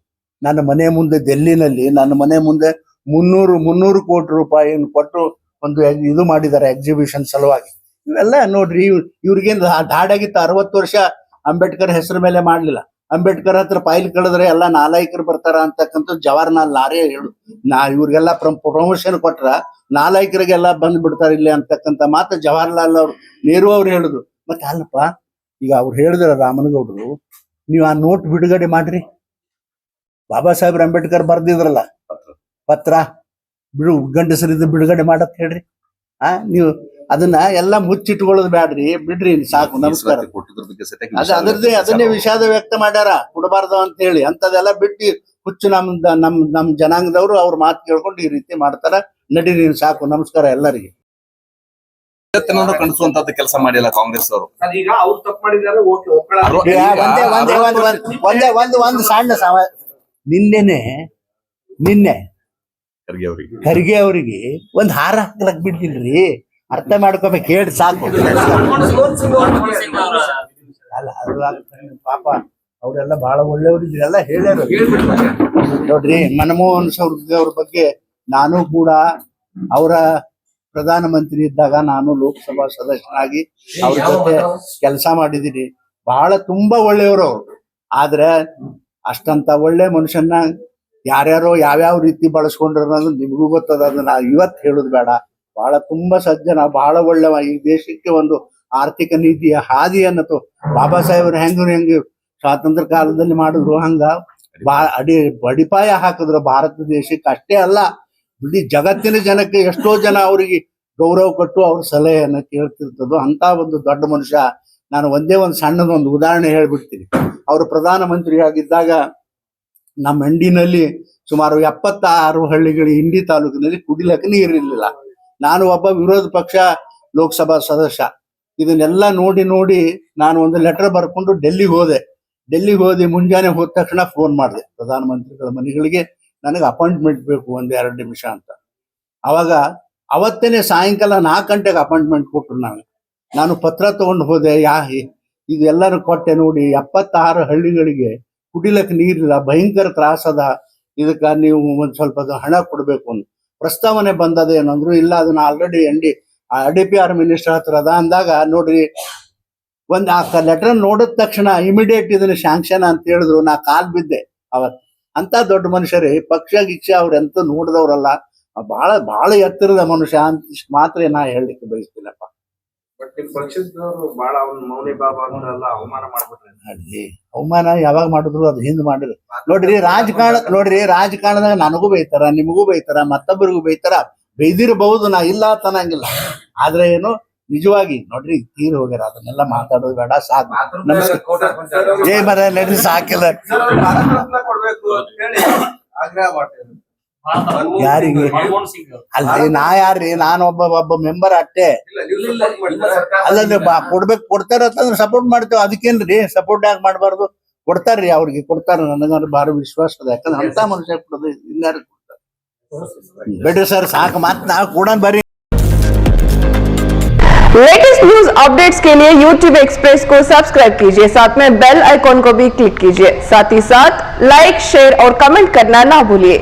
ನನ್ನ ಮನೆ ಮುಂದೆ ಡೆಲ್ಲಿನಲ್ಲಿ ನನ್ನ ಮನೆ ಮುಂದೆ ಮುನ್ನೂರು ಮುನ್ನೂರು ಕೋಟಿ ರೂಪಾಯಿಯನ್ನು ಕೊಟ್ಟು ಒಂದು ಇದು ಮಾಡಿದ್ದಾರೆ ಎಕ್ಸಿಬಿಷನ್ ಸಲುವಾಗಿ. ಇವೆಲ್ಲ ನೋಡ್ರಿ ಇವ್ರಿಗೇನು ಧಾಡಾಗಿತ್ತು ಅರವತ್ತು ವರ್ಷ ಅಂಬೇಡ್ಕರ್ ಹೆಸರು ಮೇಲೆ ಮಾಡ್ಲಿಲ್ಲ. ಅಂಬೇಡ್ಕರ್ ಹತ್ರ ಫೈಲ್ ಕಳೆದ್ರೆ ಎಲ್ಲ ನಾಲಾಯಕರು ಬರ್ತಾರ ಅಂತಕ್ಕಂಥ ಜವಾಹರ್ಲಾಲ್ ಲಾರೇ ಹೇಳು. ನಾ ಇವ್ರಿಗೆಲ್ಲ ಪ್ರಮೋಷನ್ ಕೊಟ್ರ ನಾಲಾಯಕರಿಗೆಲ್ಲ ಬಂದ್ ಬಿಡ್ತಾರೆ ಇಲ್ಲಿ ಅಂತಕ್ಕಂಥ ಮಾತು ಜವಾಹರ್ಲಾಲ್ ಅವ್ರು ನೇರು ಅವ್ರು ಹೇಳಿದ್ರು ಮತ್ತೆ ಅಲ್ಲಪ್ಪ ಈಗ ಅವ್ರು ಹೇಳಿದ್ರ ರಾಮನಗೌಡರು ನೀವು ಆ ನೋಟ್ ಬಿಡುಗಡೆ ಮಾಡ್ರಿ. ಬಾಬಾ ಸಾಹೇಬ್ರ ಅಂಬೇಡ್ಕರ್ ಬರ್ದಿದ್ರಲ್ಲ ಪತ್ರ. ಬಿಡು ಗಂಡಸರಿದ್ದು ಬಿಡುಗಡೆ ಮಾಡತ್ ಹೇಳ್ರಿ. ಆ ನೀವು ಅದನ್ನ ಎಲ್ಲ ಮುಚ್ಚಿಟ್ಕೊಳ್ಳೋದು ಬ್ಯಾಡ್ರಿ ಬಿಡ್ರಿ ಸಾಕು ನಮಸ್ಕಾರ. ಅದ ಅದರದ್ದೇ ಅದನ್ನೇ ವಿಷಾದ ವ್ಯಕ್ತ ಮಾಡ್ಯಾರ ಕೊಡಬಾರ್ದು ಅಂತ ಹೇಳಿ ಅಂತದೆಲ್ಲ ಬಿಟ್ಟು ಹುಚ್ಚು ನಮ್ ನಮ್ ನಮ್ ಜನಾಂಗದವರು ಅವ್ರ ಮಾತು ಕೇಳ್ಕೊಂಡು ಈ ರೀತಿ ಮಾಡ್ತಾರ. ನಡೀರಿ ಸಾಕು ನಮಸ್ಕಾರ ಎಲ್ಲರಿಗೆ. ಕೆಲಸ ಮಾಡಿಲ್ಲ ಕಾಂಗ್ರೆಸ್ ಅವರು. ಒಂದೇ ಒಂದೇ ಒಂದ್ ಸಣ್ಣ ಸಮ ನಿನ್ನೆನೆ ನಿನ್ನೆ ಖರ್ಗೆ ಅವರಿಗೆ. ಖರ್ಗೆ ಅವರಿಗೆ ಒಂದ್ ಹಾರ ಹಾಕ್ಲಕ್ ಬಿಟ್ಟಿಲ್ರಿ ಅರ್ಥ ಮಾಡ್ಕೋಬೇಕು ಕೇಳಿ ಸಾಕು. ಅಲ್ಲ, ಅದು. ಪಾಪ, ಅವರೆಲ್ಲ ಬಹಳ ಒಳ್ಳೆಯವರು ಇದೆಲ್ಲ ಹೇಳ್ಯಾರ. ನೋಡ್ರಿ, ಮನಮೋಹನ್ ಸಿಂಗ್ ಅವ್ರ ಬಗ್ಗೆ ನಾನು ಕೂಡ ಅವರ ಪ್ರಧಾನಮಂತ್ರಿ ಇದ್ದಾಗ ನಾನು ಲೋಕಸಭಾ ಸದಸ್ಯನಾಗಿ ಅವ್ರ ಜೊತೆ ಕೆಲಸ ಮಾಡಿದ್ದೀನಿ. ಬಹಳ ತುಂಬಾ ಒಳ್ಳೆಯವರು ಅವ್ರು. ಆದ್ರೆ ಅಷ್ಟಂತ ಒಳ್ಳೆ ಮನುಷ್ಯನ ಯಾರ್ಯಾರೋ ಯಾವ್ಯಾವ ರೀತಿ ಬಳಸ್ಕೊಂಡ್ರ ನಿಮಗೂ ಗೊತ್ತದ, ಅದನ್ನ ಇವತ್ತು ಹೇಳುದು ಬೇಡ. ಬಹಳ ತುಂಬಾ ಸಜ್ಜನ, ಬಹಳ ಒಳ್ಳೆವ ಈ ದೇಶಕ್ಕೆ ಒಂದು ಆರ್ಥಿಕ ನೀತಿಯ ಹಾದಿ ಅನ್ನತು ಬಾಬಾ ಸಾಹೇಬ್ರು ಹೆಂಗ ಹೆಂಗ ಸ್ವಾತಂತ್ರ್ಯ ಕಾಲದಲ್ಲಿ ಮಾಡಿದ್ರು ಹಂಗ. ಅಡಿ ಬಡಿಪಾಯ ಹಾಕಿದ್ರು ಭಾರತ ದೇಶಕ್ಕೆ. ಅಷ್ಟೇ ಅಲ್ಲ, ಇಡೀ ಜಗತ್ತಿನ ಜನಕ್ಕೆ ಎಷ್ಟೋ ಜನ ಅವರಿಗೆ ಗೌರವ ಕೊಟ್ಟು ಅವ್ರ ಸಲಹೆಯನ್ನ ಕೇಳ್ತಿರ್ತದ ಅಂತ ಒಂದು ದೊಡ್ಡ ಮನುಷ್ಯ. ನಾನು ಒಂದೇ ಒಂದು ಸಣ್ಣದೊಂದು ಉದಾಹರಣೆ ಹೇಳ್ಬಿಡ್ತೀನಿ. ಅವರು ಪ್ರಧಾನಮಂತ್ರಿ ಆಗಿದ್ದಾಗ ನಮ್ಮ ಹಂಡಿನಲ್ಲಿ ಸುಮಾರು ಎಪ್ಪತ್ತಾರು ಹಳ್ಳಿಗಳು ಇಂಡಿ ತಾಲೂಕಿನಲ್ಲಿ ಕುಡಿಲಕ್ಕೆ ನೀರಿರ್ಲಿಲ್ಲ. ನಾನು ಒಬ್ಬ ವಿರೋಧ ಪಕ್ಷ ಲೋಕಸಭಾ ಸದಸ್ಯ. ಇದನ್ನೆಲ್ಲ ನೋಡಿ ನೋಡಿ ನಾನು ಒಂದು ಲೆಟರ್ ಬರ್ಕೊಂಡು ಡೆಲ್ಲಿಗೆ ಹೋದೆ. ಡೆಲ್ಲಿಗೆ ಹೋದಿ, ಮುಂಜಾನೆ ಹೋದ ತಕ್ಷಣ ಫೋನ್ ಮಾಡಿದೆ. ಪ್ರಧಾನಮಂತ್ರಿಗಳ ಮನೆಗಳಿಗೆ ನನಗೆ ಅಪಾಯಿಂಟ್ಮೆಂಟ್ ಬೇಕು ಒಂದ್ ಎರಡು ನಿಮಿಷ ಅಂತ. ಅವಾಗ ಅವತ್ತೇನೆ ಸಾಯಂಕಾಲ ನಾಲ್ಕು ಗಂಟೆಗೆ ಅಪಾಯಿಂಟ್ಮೆಂಟ್ ಕೊಟ್ರು ನಾನು ನಾನು ಪತ್ರ ತಗೊಂಡು ಹೋದೆ, ಯಾ ಇದೆಲ್ಲರೂ ಕೊಟ್ಟೆ ನೋಡಿ, ಎಪ್ಪತ್ತಾರು ಹಳ್ಳಿಗಳಿಗೆ ಕುಡಿಲಕ್ಕೆ ನೀರಿಲ್ಲ, ಭಯಂಕರ ತ್ರಾಸದ ಇದಕ್ಕ ನೀವು ಒಂದು ಸ್ವಲ್ಪ ಹಣ ಕೊಡಬೇಕು ಅಂತ. ಪ್ರಸ್ತಾವನೆ ಬಂದದ ಏನಂದ್ರು ಇಲ್ಲ, ಅದನ್ನ already N D D P R minister ಹತ್ರ ಅದ ಅಂದಾಗ, ನೋಡ್ರಿ, ಒಂದ್ ಆ ಲೆಟರ್ ನೋಡಿದ ತಕ್ಷಣ ಇಮಿಡಿಯೇಟ್ ಇದನ್ನ ಶಾಂಕ್ಷನ್ ಅಂತ ಹೇಳಿದ್ರು, ನಾ ಕಾಲ್ ಬಿದ್ದೆ ಅವತ್. ಅಂತ ದೊಡ್ಡ ಮನುಷ್ಯರೇ, ಪಕ್ಷ ಗಿಕ್ಷ ಅವ್ರ ಎಂತ ನೋಡಿದವ್ರಲ್ಲ ಬಹಳ ಬಹಳ ಎತ್ತರದ ಮನುಷ್ಯ ಅಂತ ಮಾತ್ರ ನಾ ಹೇಳಲಿಕ್ಕೆ ಬಯಸ್ತೀನಪ್ಪ. ಬಟ್ ನಿಮ್ ಪಕ್ಷದವರು ಬಹಳ ಅವ್ನ ಮೌನಿ ಬಾಬಾ ಅಂತೆಲ್ಲ ಅವಮಾನ ಮಾಡ್ಬಿಟ್ರೆ. ಅಲ್ಲಿ ಅವಮಾನ ಯಾವಾಗ ಮಾಡಿದ್ರು ಅದು ಹಿಂದ್ ಮಾಡಿದ್ರು. ನೋಡ್ರಿ ರಾಜಕಾರಣ ನೋಡ್ರಿ ರಾಜಕಾರಣದಾಗ ನನಗೂ ಬೈತಾರ ನಿಮಗೂ ಬೈತಾರ ಮತ್ತೊಬ್ಬರಿಗೂ ಬೈತಾರ ಬೈದಿರಬಹುದು ನಾ ಇಲ್ಲ ತನಂಗಿಲ್ಲ ಆದ್ರೆ ಏನು ನಿಜವಾಗಿ ನೋಡ್ರಿ ತೀರ್ ಹೋಗ್ಯಾರ ಅದನ್ನೆಲ್ಲ ಮಾತಾಡೋದು ಬೇಡ ಸಾಕು. ನಮಸ್ಕಾರ. ಜೈ ಮರ ನಡ್ರಿ ಸಾಕಿಲ್ಲ. ಕೊಡ್ಬೇಕು ಅಂತ ಹೇಳಿ ಆಗ್ರಹ ಮಾಡ್ತೇನೆ ಯಾರಿಗೆ ಅಲ್ರಿ ನಾ ಯಾರ್ರಿ ನಾನು ಒಬ್ಬ ಒಬ್ಬ ಮೆಂಬರ್ ಅಟ್ಟೆ ಇಲ್ಲ ನೀವು support ಮಾಡ್ತೀರಾ? ಅಲ್ಲಂದ್ರೆ ಬಾ ಕೊಡ್ಬೇಕು ಕೊಡ್ತಾರ ಅಂತಂದ್ರೆ ಸಪೋರ್ಟ್ ಮಾಡ್ತೇವೆ ಅದಕ್ಕೇನ್ರಿ ಸಪೋರ್ಟ್ ಯಾಕೆ ಮಾಡ್ಬಾರ್ದು ಕೊಡ್ತಾರ್ರಿ ಅವ್ರಿಗೆ ಕೊಡ್ತಾರ ನನಗಂದ್ರೆ ಭಾರಿ ವಿಶ್ವಾಸ ಅದ ಯಾಕಂದ್ರೆ ಅಂತ ಮನುಷ್ಯ ಕೊಡೋದು ಇನ್ಯಾರು ಕೊಡ್ತಾರೆ ಬಿಡ್ರಿ ಸರ್ ಸಾಕು ಮತ್ ನಾವು ಕೂಡ ಬರ್ರಿ लेटेस्ट न्यूज अपडेट्स के लिए YouTube एक्सप्रेस को सब्सक्राइब कीजिए साथ में बेल आइकॉन को भी क्लिक कीजिए साथ ही साथ लाइक शेयर और कमेंट करना ना भूलिए